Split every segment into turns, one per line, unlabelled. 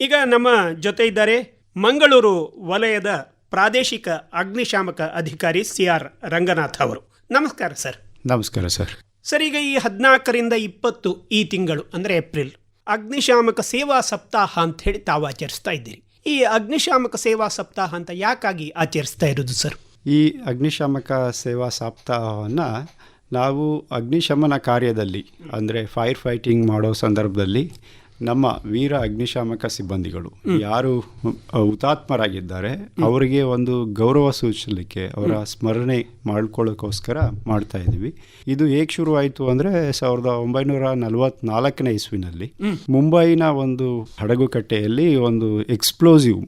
ಈಗ ನಮ್ಮ ಜೊತೆ ಇದ್ದಾರೆ ಮಂಗಳೂರು ವಲಯದ ಪ್ರಾದೇಶಿಕ ಅಗ್ನಿಶಾಮಕ ಅಧಿಕಾರಿ ಸಿ ಆರ್ ರಂಗನಾಥ್ ಅವರು. ನಮಸ್ಕಾರ ಸರ್.
ನಮಸ್ಕಾರ ಸರ್.
ಸರ್ ಈಗ ಈ ಹದಿನಾಲ್ಕರಿಂದ ಇಪ್ಪತ್ತು ಈ ತಿಂಗಳು ಅಂದರೆ ಏಪ್ರಿಲ್ ಅಗ್ನಿಶಾಮಕ ಸೇವಾ ಸಪ್ತಾಹ ಅಂತ ಹೇಳಿ ತಾವು ಆಚರಿಸ್ತಾ ಇದ್ದೀರಿ. ಈ ಅಗ್ನಿಶಾಮಕ ಸೇವಾ ಸಪ್ತಾಹ ಅಂತ ಯಾಕಾಗಿ ಆಚರಿಸ್ತಾ ಇರೋದು ಸರ್?
ಈ ಅಗ್ನಿಶಾಮಕ ಸೇವಾ ಸಪ್ತಾಹವನ್ನು ನಾವು ಅಗ್ನಿಶಮನ ಕಾರ್ಯದಲ್ಲಿ ಅಂದರೆ ಫೈರ್ ಫೈಟಿಂಗ್ ಮಾಡೋ ಸಂದರ್ಭದಲ್ಲಿ ನಮ್ಮ ವೀರ ಅಗ್ನಿಶಾಮಕ ಸಿಬ್ಬಂದಿಗಳು ಯಾರು ಹುತಾತ್ಮರಾಗಿದ್ದಾರೆ ಅವರಿಗೆ ಒಂದು ಗೌರವ ಸೂಚಿಸಲಿಕ್ಕೆ ಅವರ ಸ್ಮರಣೆ ಮಾಡ್ಕೊಳ್ಳೋಕ್ಕೋಸ್ಕರ ಮಾಡ್ತಾ ಇದ್ದೀವಿ. ಇದು ಹೇಗೆ ಶುರು ಆಯಿತು ಅಂದರೆ ಸಾವಿರದ ಒಂಬೈನೂರ ನಲವತ್ನಾಲ್ಕನೇ ಇಸ್ವಿನಲ್ಲಿ ಮುಂಬೈನ ಒಂದು ಹಡಗುಕಟ್ಟೆಯಲ್ಲಿ ಒಂದು ಎಕ್ಸ್ಪ್ಲೋಸಿವ್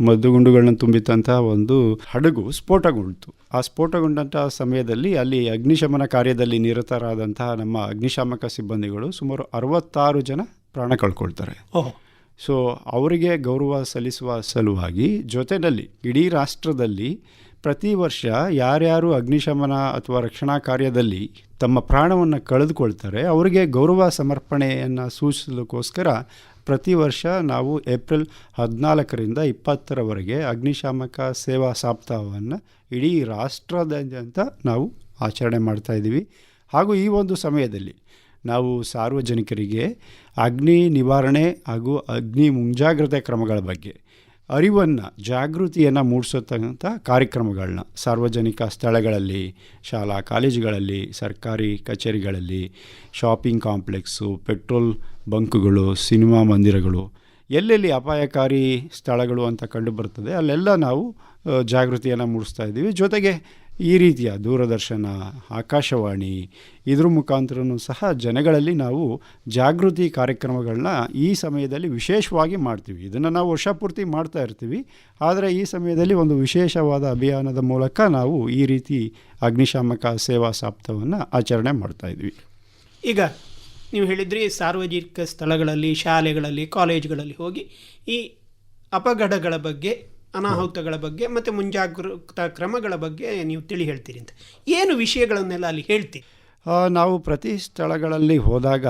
ಮದ್ದುಗುಂಡುಗಳನ್ನ ತುಂಬಿತಂತಹ ಒಂದು ಹಡಗು ಸ್ಫೋಟಗೊಂಡಿತು. ಆ ಸ್ಫೋಟಗೊಂಡಂತಹ ಸಮಯದಲ್ಲಿ ಅಲ್ಲಿ ಅಗ್ನಿಶಮನ ಕಾರ್ಯದಲ್ಲಿ ನಿರತರಾದಂತಹ ನಮ್ಮ ಅಗ್ನಿಶಾಮಕ ಸಿಬ್ಬಂದಿಗಳು ಸುಮಾರು ಅರವತ್ತಾರು ಜನ ಪ್ರಾಣ ಕಳ್ಕೊಳ್ತಾರೆ.
ಓಹ್.
ಸೊ ಅವರಿಗೆ ಗೌರವ ಸಲ್ಲಿಸುವ ಸಲುವಾಗಿ ಜೊತೆಯಲ್ಲಿ ಇಡೀ ರಾಷ್ಟ್ರದಲ್ಲಿ ಪ್ರತಿ ವರ್ಷ ಯಾರ್ಯಾರು ಅಗ್ನಿಶಮನ ಅಥವಾ ರಕ್ಷಣಾ ಕಾರ್ಯದಲ್ಲಿ ತಮ್ಮ ಪ್ರಾಣವನ್ನು ಕಳೆದುಕೊಳ್ತಾರೆ ಅವರಿಗೆ ಗೌರವ ಸಮರ್ಪಣೆಯನ್ನು ಸೂಚಿಸಲಿಕ್ಕೋಸ್ಕರ ಪ್ರತಿ ವರ್ಷ ನಾವು ಏಪ್ರಿಲ್ ಹದಿನಾಲ್ಕರಿಂದ ಇಪ್ಪತ್ತರವರೆಗೆ ಅಗ್ನಿಶಾಮಕ ಸೇವಾ ಸಾಪ್ತಾಹವನ್ನು ಇಡೀ ರಾಷ್ಟ್ರದಾದ್ಯಂತ ನಾವು ಆಚರಣೆ ಮಾಡ್ತಾಯಿದ್ದೀವಿ ಹಾಗೂ ಈ ಒಂದು ಸಮಯದಲ್ಲಿ ನಾವು ಸಾರ್ವಜನಿಕರಿಗೆ ಅಗ್ನಿ ನಿವಾರಣೆ ಹಾಗೂ ಅಗ್ನಿ ಮುಂಜಾಗ್ರತೆ ಕ್ರಮಗಳ ಬಗ್ಗೆ, ಅರಿವನ್ನು, ಜಾಗೃತಿಯನ್ನು ಮೂಡಿಸತಕ್ಕಂಥ ಕಾರ್ಯಕ್ರಮಗಳನ್ನ ಸಾರ್ವಜನಿಕ ಸ್ಥಳಗಳಲ್ಲಿ, ಶಾಲಾ ಕಾಲೇಜುಗಳಲ್ಲಿ, ಸರ್ಕಾರಿ ಕಚೇರಿಗಳಲ್ಲಿ, ಶಾಪಿಂಗ್ ಕಾಂಪ್ಲೆಕ್ಸು, ಪೆಟ್ರೋಲ್ ಬಂಕ್ಗಳು, ಸಿನಿಮಾ ಮಂದಿರಗಳು, ಎಲ್ಲೆಲ್ಲಿ ಅಪಾಯಕಾರಿ ಸ್ಥಳಗಳು ಅಂತ ಕಂಡು ಬರ್ತದೆ ಅಲ್ಲೆಲ್ಲ ನಾವು ಜಾಗೃತಿಯನ್ನು ಮೂಡಿಸ್ತಾ ಇದ್ದೀವಿ. ಜೊತೆಗೆ ಈ ರೀತಿಯ ದೂರದರ್ಶನ, ಆಕಾಶವಾಣಿ, ಇದ್ರ ಮುಖಾಂತರನೂ ಸಹ ಜನಗಳಲ್ಲಿ ನಾವು ಜಾಗೃತಿ ಕಾರ್ಯಕ್ರಮಗಳನ್ನ ಈ ಸಮಯದಲ್ಲಿ ವಿಶೇಷವಾಗಿ ಮಾಡ್ತೀವಿ. ಇದನ್ನು ನಾವು ವರ್ಷ ಪೂರ್ತಿ ಮಾಡ್ತಾ ಇರ್ತೀವಿ. ಆದರೆ ಈ ಸಮಯದಲ್ಲಿ ಒಂದು ವಿಶೇಷವಾದ ಅಭಿಯಾನದ ಮೂಲಕ ನಾವು ಈ ರೀತಿ ಅಗ್ನಿಶಾಮಕ ಸೇವಾ ಸಪ್ತಾಹವನ್ನು ಆಚರಣೆ ಮಾಡ್ತಾ ಇದ್ವಿ.
ಈಗ ನೀವು ಹೇಳಿದ್ರಿ ಸಾರ್ವಜನಿಕ ಸ್ಥಳಗಳಲ್ಲಿ, ಶಾಲೆಗಳಲ್ಲಿ, ಕಾಲೇಜ್ಗಳಲ್ಲಿ ಹೋಗಿ ಈ ಅಪಘಡಗಳ ಬಗ್ಗೆ ಅನಾಹುತಗಳ ಬಗ್ಗೆ ಮತ್ತು ಮುಂಜಾಗ್ರತಾ ಕ್ರಮಗಳ ಬಗ್ಗೆ ನೀವು ತಿಳಿ ಹೇಳ್ತೀರಿ ಅಂತ. ಏನು ವಿಷಯಗಳನ್ನೆಲ್ಲ ಅಲ್ಲಿ ಹೇಳ್ತೀರಿ?
ನಾವು ಪ್ರತಿ ಸ್ಥಳಗಳಲ್ಲಿ ಹೋದಾಗ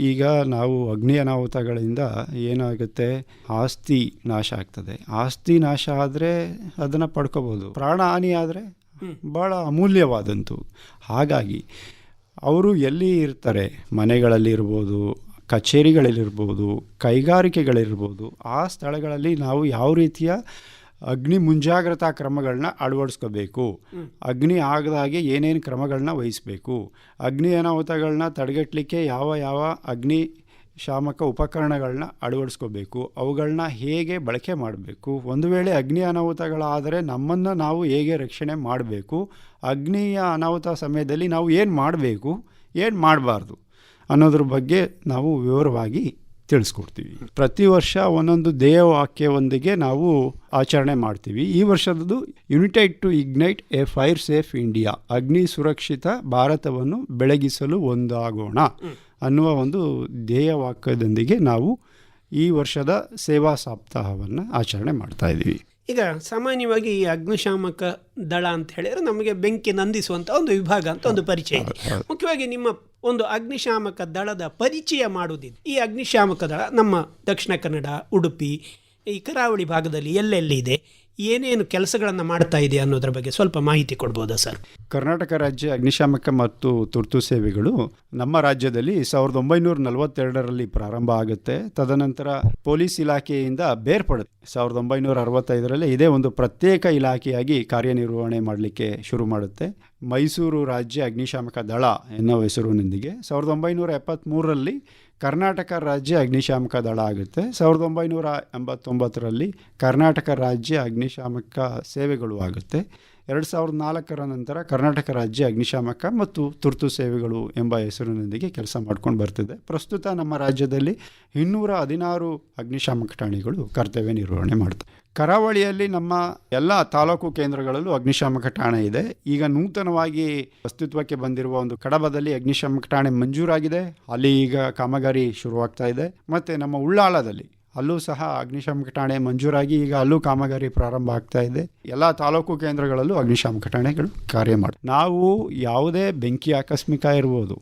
ಈಗ ನಾವು ಅಗ್ನಿ ಅನಾಹುತಗಳಿಂದ ಏನಾಗುತ್ತೆ? ಆಸ್ತಿ ನಾಶ ಆಗ್ತದೆ. ಆಸ್ತಿ ನಾಶ ಆದರೆ ಅದನ್ನು ಪಡ್ಕೋಬೋದು. ಪ್ರಾಣ ಹಾನಿ ಆದರೆ ಭಾಳ ಅಮೂಲ್ಯವಾದಂತು. ಹಾಗಾಗಿ ಅವರು ಎಲ್ಲಿ ಇರ್ತಾರೆ? ಮನೆಗಳಲ್ಲಿರ್ಬೋದು ಕಚೇರಿಗಳಲ್ಲಿರ್ಬೋದು ಕೈಗಾರಿಕೆಗಳಿರ್ಬೋದು ಆ ಸ್ಥಳಗಳಲ್ಲಿ ನಾವು ಯಾವ ರೀತಿಯ ಅಗ್ನಿ ಮುಂಜಾಗ್ರತಾ ಕ್ರಮಗಳನ್ನ ಅಳವಡಿಸ್ಕೋಬೇಕು. ಅಗ್ನಿ ಆಗದ ಹಾಗೆ ಏನೇನು ಕ್ರಮಗಳನ್ನ ವಹಿಸಬೇಕು. ಅಗ್ನಿ ಅನಾಹುತಗಳನ್ನ ತಡೆಗಟ್ಟಲಿಕ್ಕೆ ಯಾವ ಯಾವ ಅಗ್ನಿ ಶಾಮಕ ಉಪಕರಣಗಳನ್ನ ಅಳವಡಿಸ್ಕೋಬೇಕು. ಅವುಗಳನ್ನ ಹೇಗೆ ಬಳಕೆ ಮಾಡಬೇಕು. ಒಂದು ವೇಳೆ ಅಗ್ನಿ ಅನಾಹುತಗಳಾದರೆ ನಮ್ಮನ್ನು ನಾವು ಹೇಗೆ ರಕ್ಷಣೆ ಮಾಡಬೇಕು. ಅಗ್ನಿಯ ಅನಾಹುತ ಸಮಯದಲ್ಲಿ ನಾವು ಏನು ಮಾಡಬೇಕು? ಏನು ಮಾಡಬಾರ್ದು? ಅನ್ನೋದ್ರ ಬಗ್ಗೆ ನಾವು ವಿವರವಾಗಿ ತಿಳಿಸ್ಕೊಡ್ತೀವಿ. ಪ್ರತಿ ವರ್ಷ ಒಂದೊಂದು ಧ್ಯೇಯವಾಕ್ಯವೊಂದಿಗೆ ನಾವು ಆಚರಣೆ ಮಾಡ್ತೀವಿ. ಈ ವರ್ಷದದು united to ignite a fire safe India ಅಗ್ನಿ ಸುರಕ್ಷಿತ ಭಾರತವನ್ನು ಬೆಳಗಿಸಲು ಒಂದಾಗೋಣ ಅನ್ನುವ ಒಂದು ಧ್ಯೇಯವಾಕ್ಯದೊಂದಿಗೆ ನಾವು ಈ ವರ್ಷದ ಸೇವಾ ಸಪ್ತಾಹವನ್ನು ಆಚರಣೆ ಮಾಡ್ತಾ ಇದ್ದೀವಿ
ಈಗ ಸಾಮಾನ್ಯವಾಗಿ ಈ ಅಗ್ನಿಶಾಮಕ ದಳ ಅಂತ ಹೇಳಿದ್ರೆ ನಮಗೆ ಬೆಂಕಿ ನಂದಿಸುವಂಥ ಒಂದು ವಿಭಾಗ ಅಂತ ಒಂದು ಪರಿಚಯ ಇದೆ. ಮುಖ್ಯವಾಗಿ ನಿಮ್ಮ ಒಂದು ಅಗ್ನಿಶಾಮಕ ದಳದ ಪರಿಚಯ ಮಾಡುವುದಿದೆ ಈ ಅಗ್ನಿಶಾಮಕ ದಳ ನಮ್ಮ ದಕ್ಷಿಣ ಕನ್ನಡ ಉಡುಪಿ ಈ ಕರಾವಳಿ ಭಾಗದಲ್ಲಿ ಎಲ್ಲೆಲ್ಲಿ ಇದೆ? ಏನೇನು ಕೆಲಸಗಳನ್ನು ಮಾಡ್ತಾ ಇದೆ ಅನ್ನೋದ್ರ ಬಗ್ಗೆ ಸ್ವಲ್ಪ ಮಾಹಿತಿ ಕೊಡ್ಬೋದಾ ಸರ್?
ಕರ್ನಾಟಕ ರಾಜ್ಯ ಅಗ್ನಿಶಾಮಕ ಮತ್ತು ತುರ್ತು ಸೇವೆಗಳು ನಮ್ಮ ರಾಜ್ಯದಲ್ಲಿ ಸಾವಿರದ ಒಂಬೈನೂರ ನಲವತ್ತೆರಡರಲ್ಲಿ ಪ್ರಾರಂಭ ಆಗುತ್ತೆ. ತದನಂತರ ಪೊಲೀಸ್ ಇಲಾಖೆಯಿಂದ ಬೇರ್ಪಡುತ್ತೆ. ಸಾವಿರದ ಒಂಬೈನೂರ ಅರವತ್ತೈದರಲ್ಲಿ ಇದೇ ಒಂದು ಪ್ರತ್ಯೇಕ ಇಲಾಖೆಯಾಗಿ ಕಾರ್ಯನಿರ್ವಹಣೆ ಮಾಡಲಿಕ್ಕೆ ಶುರು ಮಾಡುತ್ತೆ. ಮೈಸೂರು ರಾಜ್ಯ ಅಗ್ನಿಶಾಮಕ ದಳ ಎನ್ನುವ ಹೆಸರಿನೊಂದಿಗೆ ಸಾವಿರದ ಒಂಬೈನೂರ ಎಪ್ಪತ್ತ್ಮೂರರಲ್ಲಿ ಕರ್ನಾಟಕ ರಾಜ್ಯ ಅಗ್ನಿಶಾಮಕ ದಳ ಆಗುತ್ತೆ. ಸಾವಿರದ ಒಂಬೈನೂರ ಎಂಬತ್ತೊಂಬತ್ತರಲ್ಲಿ ಕರ್ನಾಟಕ ರಾಜ್ಯ ಅಗ್ನಿಶಾಮಕ ಸೇವೆಗಳು ಆಗುತ್ತೆ. ಎರಡು ಸಾವಿರದ ನಾಲ್ಕರ ನಂತರ ಕರ್ನಾಟಕ ರಾಜ್ಯ ಅಗ್ನಿಶಾಮಕ ಮತ್ತು ತುರ್ತು ಸೇವೆಗಳು ಎಂಬ ಹೆಸರಿನೊಂದಿಗೆ ಕೆಲಸ ಮಾಡ್ಕೊಂಡು ಬರ್ತಿದೆ. ಪ್ರಸ್ತುತ ನಮ್ಮ ರಾಜ್ಯದಲ್ಲಿ ಇನ್ನೂರ ಹದಿನಾರು ಅಗ್ನಿಶಾಮಕ ಠಾಣೆಗಳು ಕರ್ತವ್ಯ ನಿರ್ವಹಣೆ ಮಾಡ್ತವೆ. ಕರಾವಳಿಯಲ್ಲಿ ನಮ್ಮ ಎಲ್ಲ ತಾಲೂಕು ಕೇಂದ್ರಗಳಲ್ಲೂ ಅಗ್ನಿಶಾಮಕ ಠಾಣೆ ಇದೆ. ಈಗ ನೂತನವಾಗಿ ಅಸ್ತಿತ್ವಕ್ಕೆ ಬಂದಿರುವ ಒಂದು ಕಡಬದಲ್ಲಿ ಅಗ್ನಿಶಾಮಕ ಠಾಣೆ ಮಂಜೂರಾಗಿದೆ. ಅಲ್ಲಿ ಈಗ ಕಾಮಗಾರಿ ಶುರುವಾಗ್ತಾ ಇದೆ. ಮತ್ತು ನಮ್ಮ ಉಳ್ಳಾಳದಲ್ಲಿ ಅಲ್ಲೂ ಸಹ ಅಗ್ನಿಶಾಮಕ ಠಾಣೆ ಮಂಜೂರಾಗಿ, ಈಗ ಅಲ್ಲೂ ಕಾಮಗಾರಿ ಪ್ರಾರಂಭ ಆಗ್ತಾ ಇದೆ. ಎಲ್ಲ ತಾಲೂಕು ಕೇಂದ್ರಗಳಲ್ಲೂ ಅಗ್ನಿಶಾಮಕ ಠಾಣೆಗಳು ಕಾರ್ಯ ಮಾಡಿ, ನಾವು ಯಾವುದೇ ಬೆಂಕಿ ಆಕಸ್ಮಿಕ ಇರ್ಬೋದು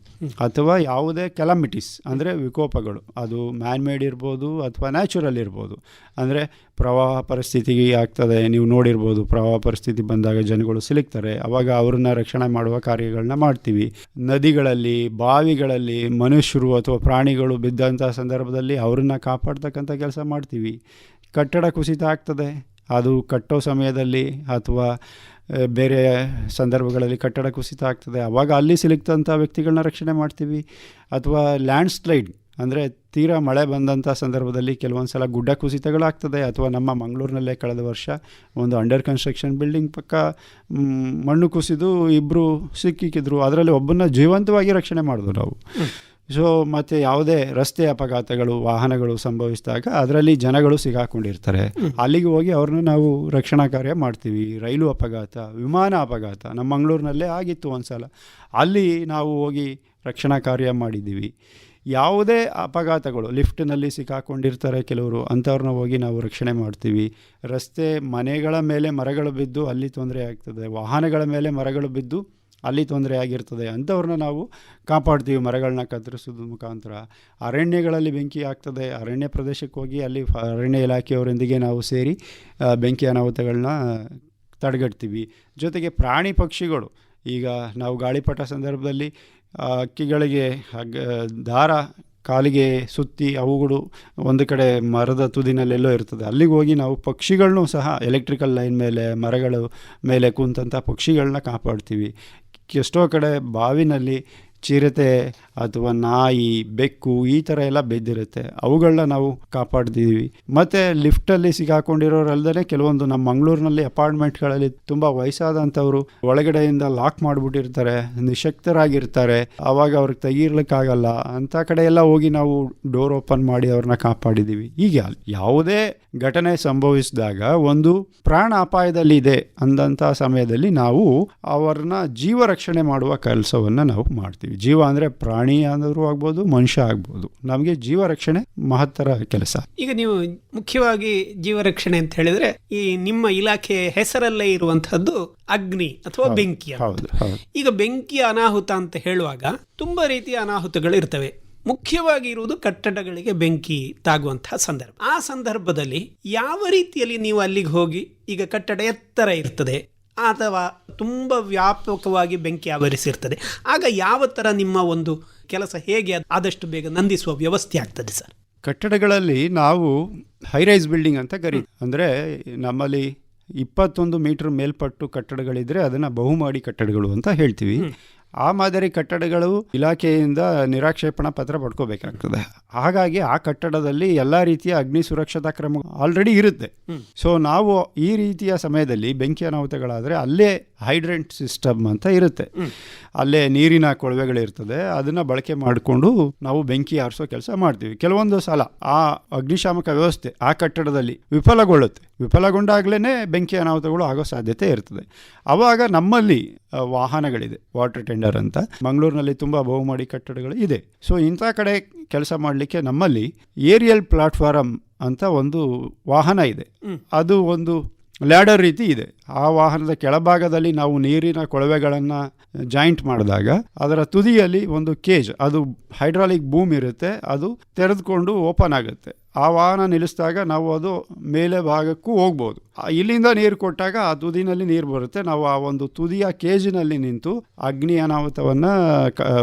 ಅಥವಾ ಯಾವುದೇ ಕೆಲಮಿಟೀಸ್, ಅಂದರೆ ವಿಕೋಪಗಳು, ಅದು ಮ್ಯಾನ್ ಮೇಡ್ ಇರ್ಬೋದು ಅಥವಾ ನ್ಯಾಚುರಲ್ ಇರ್ಬೋದು, ಅಂದರೆ ಪ್ರವಾಹ ಪರಿಸ್ಥಿತಿ ಆಗ್ತದೆ, ನೀವು ನೋಡಿರ್ಬೋದು ಪ್ರವಾಹ ಪರಿಸ್ಥಿತಿ ಬಂದಾಗ ಜನಗಳು ಸಿಲುಕ್ತಾರೆ, ಅವಾಗ ಅವ್ರನ್ನ ರಕ್ಷಣೆ ಮಾಡುವ ಕಾರ್ಯಗಳನ್ನ ಮಾಡ್ತೀವಿ. ನದಿಗಳಲ್ಲಿ, ಬಾವಿಗಳಲ್ಲಿ ಮನುಷ್ಯರು ಅಥವಾ ಪ್ರಾಣಿಗಳು ಬಿದ್ದಂಥ ಸಂದರ್ಭದಲ್ಲಿ ಅವ್ರನ್ನ ಕಾಪಾಡ್ತಕ್ಕಂಥ ಕೆಲಸ ಮಾಡ್ತೀವಿ. ಕಟ್ಟಡ ಕುಸಿತ ಆಗ್ತದೆ, ಅದು ಕಟ್ಟೋ ಸಮಯದಲ್ಲಿ ಅಥವಾ ಬೇರೆ ಸಂದರ್ಭಗಳಲ್ಲಿ ಕಟ್ಟಡ ಕುಸಿತ ಆಗ್ತದೆ, ಅವಾಗ ಅಲ್ಲಿ ಸಿಲುಕ್ತಂಥ ವ್ಯಕ್ತಿಗಳನ್ನ ರಕ್ಷಣೆ ಮಾಡ್ತೀವಿ. ಅಥವಾ ಲ್ಯಾಂಡ್ ಸ್ಲೈಡ್ ಅಂದರೆ ತೀರಾ ಮಳೆ ಬಂದಂಥ ಸಂದರ್ಭದಲ್ಲಿ ಕೆಲವೊಂದು ಸಲ ಗುಡ್ಡ ಕುಸಿತಗಳಾಗ್ತದೆ ಅಥವಾ ನಮ್ಮ ಮಂಗಳೂರಿನಲ್ಲೇ ಕಳೆದ ವರ್ಷ ಒಂದು ಅಂಡರ್ ಕನ್ಸ್ಟ್ರಕ್ಷನ್ ಬಿಲ್ಡಿಂಗ್ ಪಕ್ಕ ಮಣ್ಣು ಕುಸಿದು ಇಬ್ಬರು ಸಿಕ್ಕಿಕ್ಕಿದ್ರು ಅದರಲ್ಲಿ ಒಬ್ಬನ್ನ ಜೀವಂತವಾಗಿ ರಕ್ಷಣೆ ಮಾಡಿದ್ರು ನಾವು. ಸೊ ಮತ್ತು ಯಾವುದೇ ರಸ್ತೆ ಅಪಘಾತಗಳು ವಾಹನಗಳು ಸಂಭವಿಸಿದಾಗ ಅದರಲ್ಲಿ ಜನಗಳು ಸಿಗಾಕೊಂಡಿರ್ತಾರೆ. ಅಲ್ಲಿಗೆ ಹೋಗಿ ಅವ್ರನ್ನ ನಾವು ರಕ್ಷಣಾ ಕಾರ್ಯ ಮಾಡ್ತೀವಿ. ರೈಲು ಅಪಘಾತ ವಿಮಾನ ಅಪಘಾತ ನಮ್ಮ ಮಂಗಳೂರಿನಲ್ಲೇ ಆಗಿತ್ತು ಒಂದು ಸಲ ಅಲ್ಲಿ ನಾವು ಹೋಗಿ ರಕ್ಷಣಾ ಕಾರ್ಯ ಮಾಡಿದ್ದೀವಿ. ಯಾವುದೇ ಅಪಘಾತಗಳು ಲಿಫ್ಟ್ನಲ್ಲಿ ಸಿಕ್ಕಾಕೊಂಡಿರ್ತಾರೆ ಕೆಲವರು, ಅಂಥವ್ರನ್ನ ಹೋಗಿ ನಾವು ರಕ್ಷಣೆ ಮಾಡ್ತೀವಿ. ರಸ್ತೆ ಮನೆಗಳ ಮೇಲೆ ಮರಗಳು ಬಿದ್ದು ಅಲ್ಲಿ ತೊಂದರೆ ಆಗ್ತದೆ, ವಾಹನಗಳ ಮೇಲೆ ಮರಗಳು ಬಿದ್ದು ಅಲ್ಲಿ ತೊಂದರೆ ಆಗಿರ್ತದೆ, ಅಂಥವ್ರನ್ನ ನಾವು ಕಾಪಾಡ್ತೀವಿ ಮರಗಳನ್ನ ಕತ್ತರಿಸೋದ್ರ ಮುಖಾಂತರ. ಅರಣ್ಯಗಳಲ್ಲಿ ಬೆಂಕಿ ಆಗ್ತದೆ, ಅರಣ್ಯ ಪ್ರದೇಶಕ್ಕೆ ಹೋಗಿ ಅಲ್ಲಿ ಅರಣ್ಯ ಇಲಾಖೆಯವರೊಂದಿಗೆ ನಾವು ಸೇರಿ ಬೆಂಕಿ ಅನಾಹುತಗಳನ್ನ ತಡೆಗಟ್ತೀವಿ. ಜೊತೆಗೆ ಪ್ರಾಣಿ ಪಕ್ಷಿಗಳು, ಈಗ ನಾವು ಗಾಳಿಪಟ ಸಂದರ್ಭದಲ್ಲಿ ಹಗ್ಗ ದಾರ, ಕಾಲಿಗೆ ಸುತ್ತಿ ಅವುಗಳು ಒಂದು ಕಡೆ ಮರದ ತುದಿನಲ್ಲೆಲ್ಲೋ ಇರ್ತದೆ. ಅಲ್ಲಿಗೆ ಹೋಗಿ ನಾವು ಪಕ್ಷಿಗಳನ್ನೂ ಸಹ ಎಲೆಕ್ಟ್ರಿಕಲ್ ಲೈನ್ ಮೇಲೆ, ಮರಗಳು ಮೇಲೆ ಕುಂತಂಥ ಪಕ್ಷಿಗಳನ್ನ ಕಾಪಾಡ್ತೀವಿ. ಎಷ್ಟೋ ಕಡೆ ಬಾವಿನಲ್ಲಿ ಚಿರತೆ ಅಥವಾ ನಾಯಿ, ಬೆಕ್ಕು ಈ ಥರ ಎಲ್ಲ ಬೆದ್ದಿರುತ್ತೆ. ಅವುಗಳನ್ನ ನಾವು ಕಾಪಾಡ್ತಿದ್ದೀವಿ ಮತ್ತು ಲಿಫ್ಟಲ್ಲಿ ಸಿಗಾಕೊಂಡಿರೋರಲ್ದೇ ಕೆಲವೊಂದು ನಮ್ಮ ಮಂಗಳೂರಿನಲ್ಲಿ ಅಪಾರ್ಟ್ಮೆಂಟ್ಗಳಲ್ಲಿ ತುಂಬ ವಯಸ್ಸಾದಂಥವ್ರು ಒಳಗಡೆಯಿಂದ ಲಾಕ್ ಮಾಡಿಬಿಟ್ಟಿರ್ತಾರೆ, ನಿಶಕ್ತರಾಗಿರ್ತಾರೆ. ಆವಾಗ ಅವ್ರಿಗೆ ತೆಗೀರ್ಲಿಕ್ಕಾಗಲ್ಲ. ಅಂಥ ಕಡೆ ಎಲ್ಲ ಹೋಗಿ ನಾವು ಡೋರ್ ಓಪನ್ ಮಾಡಿ ಅವ್ರನ್ನ ಕಾಪಾಡಿದ್ದೀವಿ ಈಗ ಯಾವುದೇ ಘಟನೆ ಸಂಭವಿಸಿದಾಗ ಒಂದು ಪ್ರಾಣ ಅಪಾಯದಲ್ಲಿ ಇದೆ ಅಂದಂಥ ಸಮಯದಲ್ಲಿ ನಾವು ಅವರನ್ನ ಜೀವ ರಕ್ಷಣೆ ಮಾಡುವ ಕೆಲಸವನ್ನು ನಾವು ಮಾಡ್ತೀವಿ. ಜೀವ ಅಂದರೆ ಪ್ರಾಣಿ ಅಂದರೂ ಆಗ್ಬೋದು ಮನುಷ್ಯ ಆಗ್ಬೋದು. ನಮಗೆ ಜೀವ ರಕ್ಷಣೆ ಮಹತ್ತರ ಕೆಲಸ.
ಈಗ ನೀವು ಮುಖ್ಯವಾಗಿ ಜೀವ ರಕ್ಷಣೆ ಅಂತ ಹೇಳಿದ್ರೆ ಈ ನಿಮ್ಮ ಇಲಾಖೆ ಹೆಸರಲ್ಲೇ ಇರುವಂತಹದ್ದು ಅಗ್ನಿ ಅಥವಾ ಬೆಂಕಿ
ಹೌದು.
ಈಗ ಬೆಂಕಿ ಅನಾಹುತ ಅಂತ ಹೇಳುವಾಗ ತುಂಬಾ ರೀತಿಯ ಅನಾಹುತಗಳು ಇರ್ತವೆ. ಮುಖ್ಯವಾಗಿ ಇರುವುದು ಕಟ್ಟಡಗಳಿಗೆ ಬೆಂಕಿ ತಾಗುವಂತಹ ಸಂದರ್ಭ. ಆ ಸಂದರ್ಭದಲ್ಲಿ ಯಾವ ರೀತಿಯಲ್ಲಿ ನೀವು ಅಲ್ಲಿಗೆ ಹೋಗಿ ಈಗ ಕಟ್ಟಡ ಎತ್ತರ ಇರ್ತದೆ? ಅಥವಾ ತುಂಬ ವ್ಯಾಪಕವಾಗಿ ಬೆಂಕಿ ಆವರಿಸಿರ್ತದೆ. ಆಗ ಯಾವ ಥರ ನಿಮ್ಮ ಒಂದು ಕೆಲಸ ಹೇಗೆ ಆದಷ್ಟು ಬೇಗ ನಂದಿಸುವ ವ್ಯವಸ್ಥೆ ಆಗ್ತದೆ ಸರ್?
ಕಟ್ಟಡಗಳಲ್ಲಿ ನಾವು ಹೈರೈಸ್ ಬಿಲ್ಡಿಂಗ್ ಅಂತ ಕರಿ ಅಂದರೆ ನಮ್ಮಲ್ಲಿ ಇಪ್ಪತ್ತೊಂದು ಮೀಟರ್ ಮೇಲ್ಪಟ್ಟು ಕಟ್ಟಡಗಳಿದ್ದರೆ ಅದನ್ನು ಬಹುಮಾಡಿ ಕಟ್ಟಡಗಳು ಅಂತ ಹೇಳ್ತೀವಿ. ಆ ಮಾದರಿ ಕಟ್ಟಡಗಳು ಇಲಾಖೆಯಿಂದ ನಿರಾಕ್ಷೇಪಣಾ ಪತ್ರ ಪಡ್ಕೋಬೇಕಾಗ್ತದೆ. ಹಾಗಾಗಿ ಆ ಕಟ್ಟಡದಲ್ಲಿ ಎಲ್ಲ ರೀತಿಯ ಅಗ್ನಿ ಸುರಕ್ಷತಾ ಕ್ರಮ ಆಲ್ರೆಡಿ ಇರುತ್ತೆ. ಸೊ ನಾವು ಈ ರೀತಿಯ ಸಮಯದಲ್ಲಿ ಬೆಂಕಿ ಅನಾಹುತಗಳಾದರೆ ಅಲ್ಲೇ ಹೈಡ್ರೆಂಟ್ ಸಿಸ್ಟಮ್ ಅಂತ ಇರುತ್ತೆ. ಅಲ್ಲೇ ನೀರಿನ ಕೊಳವೆಗಳಿರ್ತದೆ ಅದನ್ನು ಬಳಕೆ ಮಾಡಿಕೊಂಡು ನಾವು ಬೆಂಕಿ ಆರಿಸೋ ಕೆಲಸ ಮಾಡ್ತೀವಿ. ಕೆಲವೊಂದು ಸಲ ಆ ಅಗ್ನಿಶಾಮಕ ವ್ಯವಸ್ಥೆ ಆ ಕಟ್ಟಡದಲ್ಲಿ ವಿಫಲಗೊಳ್ಳುತ್ತೆ. ವಿಫಲಗೊಂಡಾಗಲೇ ಬೆಂಕಿ ಅನಾಹುತಗಳು ಆಗೋ ಸಾಧ್ಯತೆ ಇರ್ತದೆ. ಆವಾಗ ನಮ್ಮಲ್ಲಿ ವಾಹನಗಳಿದೆ ವಾಟರ್ ಟೆಂಡರ್ ಅಂತ. ಮಂಗಳೂರಿನಲ್ಲಿ ತುಂಬ ಬಹುಮಡಿ ಕಟ್ಟಡಗಳು ಇದೆ. ಸೊ ಇಂಥ ಕಡೆ ಕೆಲಸ ಮಾಡಲಿಕ್ಕೆ ನಮ್ಮಲ್ಲಿ ಏರಿಯಲ್ ಪ್ಲಾಟ್ಫಾರಮ್ ಅಂತ ಒಂದು ವಾಹನ ಇದೆ. ಅದು ಒಂದು ಲ್ಯಾಡರ್ ರೀತಿ ಇದೆ. ಆ ವಾಹನದ ಕೆಳಭಾಗದಲ್ಲಿ ನಾವು ನೀರಿನ ಕೊಳವೆಗಳನ್ನು ಜಾಯಿಂಟ್ ಮಾಡಿದಾಗ ಅದರ ತುದಿಯಲ್ಲಿ ಒಂದು ಕೇಜ್ ಅದು ಹೈಡ್ರಾಲಿಕ್ ಬೂಮ್ ಇರುತ್ತೆ. ಅದು ತೆರೆದುಕೊಂಡು ಓಪನ್ ಆಗುತ್ತೆ. ಆ ವಾಹನ ನಿಲ್ಲಿಸಿದಾಗ ನಾವು ಅದು ಮೇಲೆ ಭಾಗಕ್ಕೂ ಹೋಗ್ಬೋದು. ಇಲ್ಲಿಂದ ನೀರು ಕೊಟ್ಟಾಗ ಆ ತುದಿನಲ್ಲಿ ನೀರು ಬರುತ್ತೆ. ನಾವು ಆ ಒಂದು ತುದಿಯ ಕೇಜಿನಲ್ಲಿ ನಿಂತು ಅಗ್ನಿ ಅನಾಹುತವನ್ನು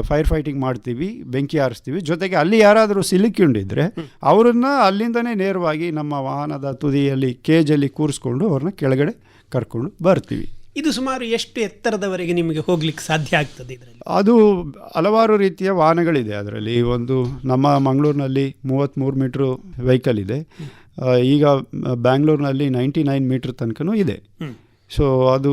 ಫೈರ್ ಫೈಟಿಂಗ್ ಮಾಡ್ತೀವಿ, ಬೆಂಕಿ ಹಾರಿಸ್ತೀವಿ. ಜೊತೆಗೆ ಅಲ್ಲಿ ಯಾರಾದರೂ ಸಿಲುಕೊಂಡಿದ್ರೆ ಅವರನ್ನು ಅಲ್ಲಿಂದನೇ ನೇರವಾಗಿ ನಮ್ಮ ವಾಹನದ ತುದಿಯಲ್ಲಿ, ಕೇಜಲ್ಲಿ ಕೂರಿಸ್ಕೊಂಡು ಅವ್ರನ್ನ ಕೆಳಗಡೆ ಕರ್ಕೊಂಡು ಬರ್ತೀವಿ.
ಇದು ಸುಮಾರು ಎಷ್ಟು ಎತ್ತರದವರೆಗೆ ನಿಮಗೆ ಹೋಗ್ಲಿಕ್ಕೆ ಸಾಧ್ಯ ಆಗ್ತದೆ ಇದರಲ್ಲಿ?
ಅದು ಹಲವಾರು ರೀತಿಯ ವಾಹನಗಳಿದೆ ಅದರಲ್ಲಿ. ಒಂದು ನಮ್ಮ ಮಂಗಳೂರಿನಲ್ಲಿ ಮೂವತ್ತ್ಮೂರು ಮೀಟ್ರು ವೆಹಿಕಲ್ ಇದೆ. ಈಗ ಬ್ಯಾಂಗ್ಳೂರಿನಲ್ಲಿ ನೈಂಟಿ ನೈನ್ ಮೀಟ್ರ್ ತನಕನೂ ಇದೆ. ಸೊ ಅದು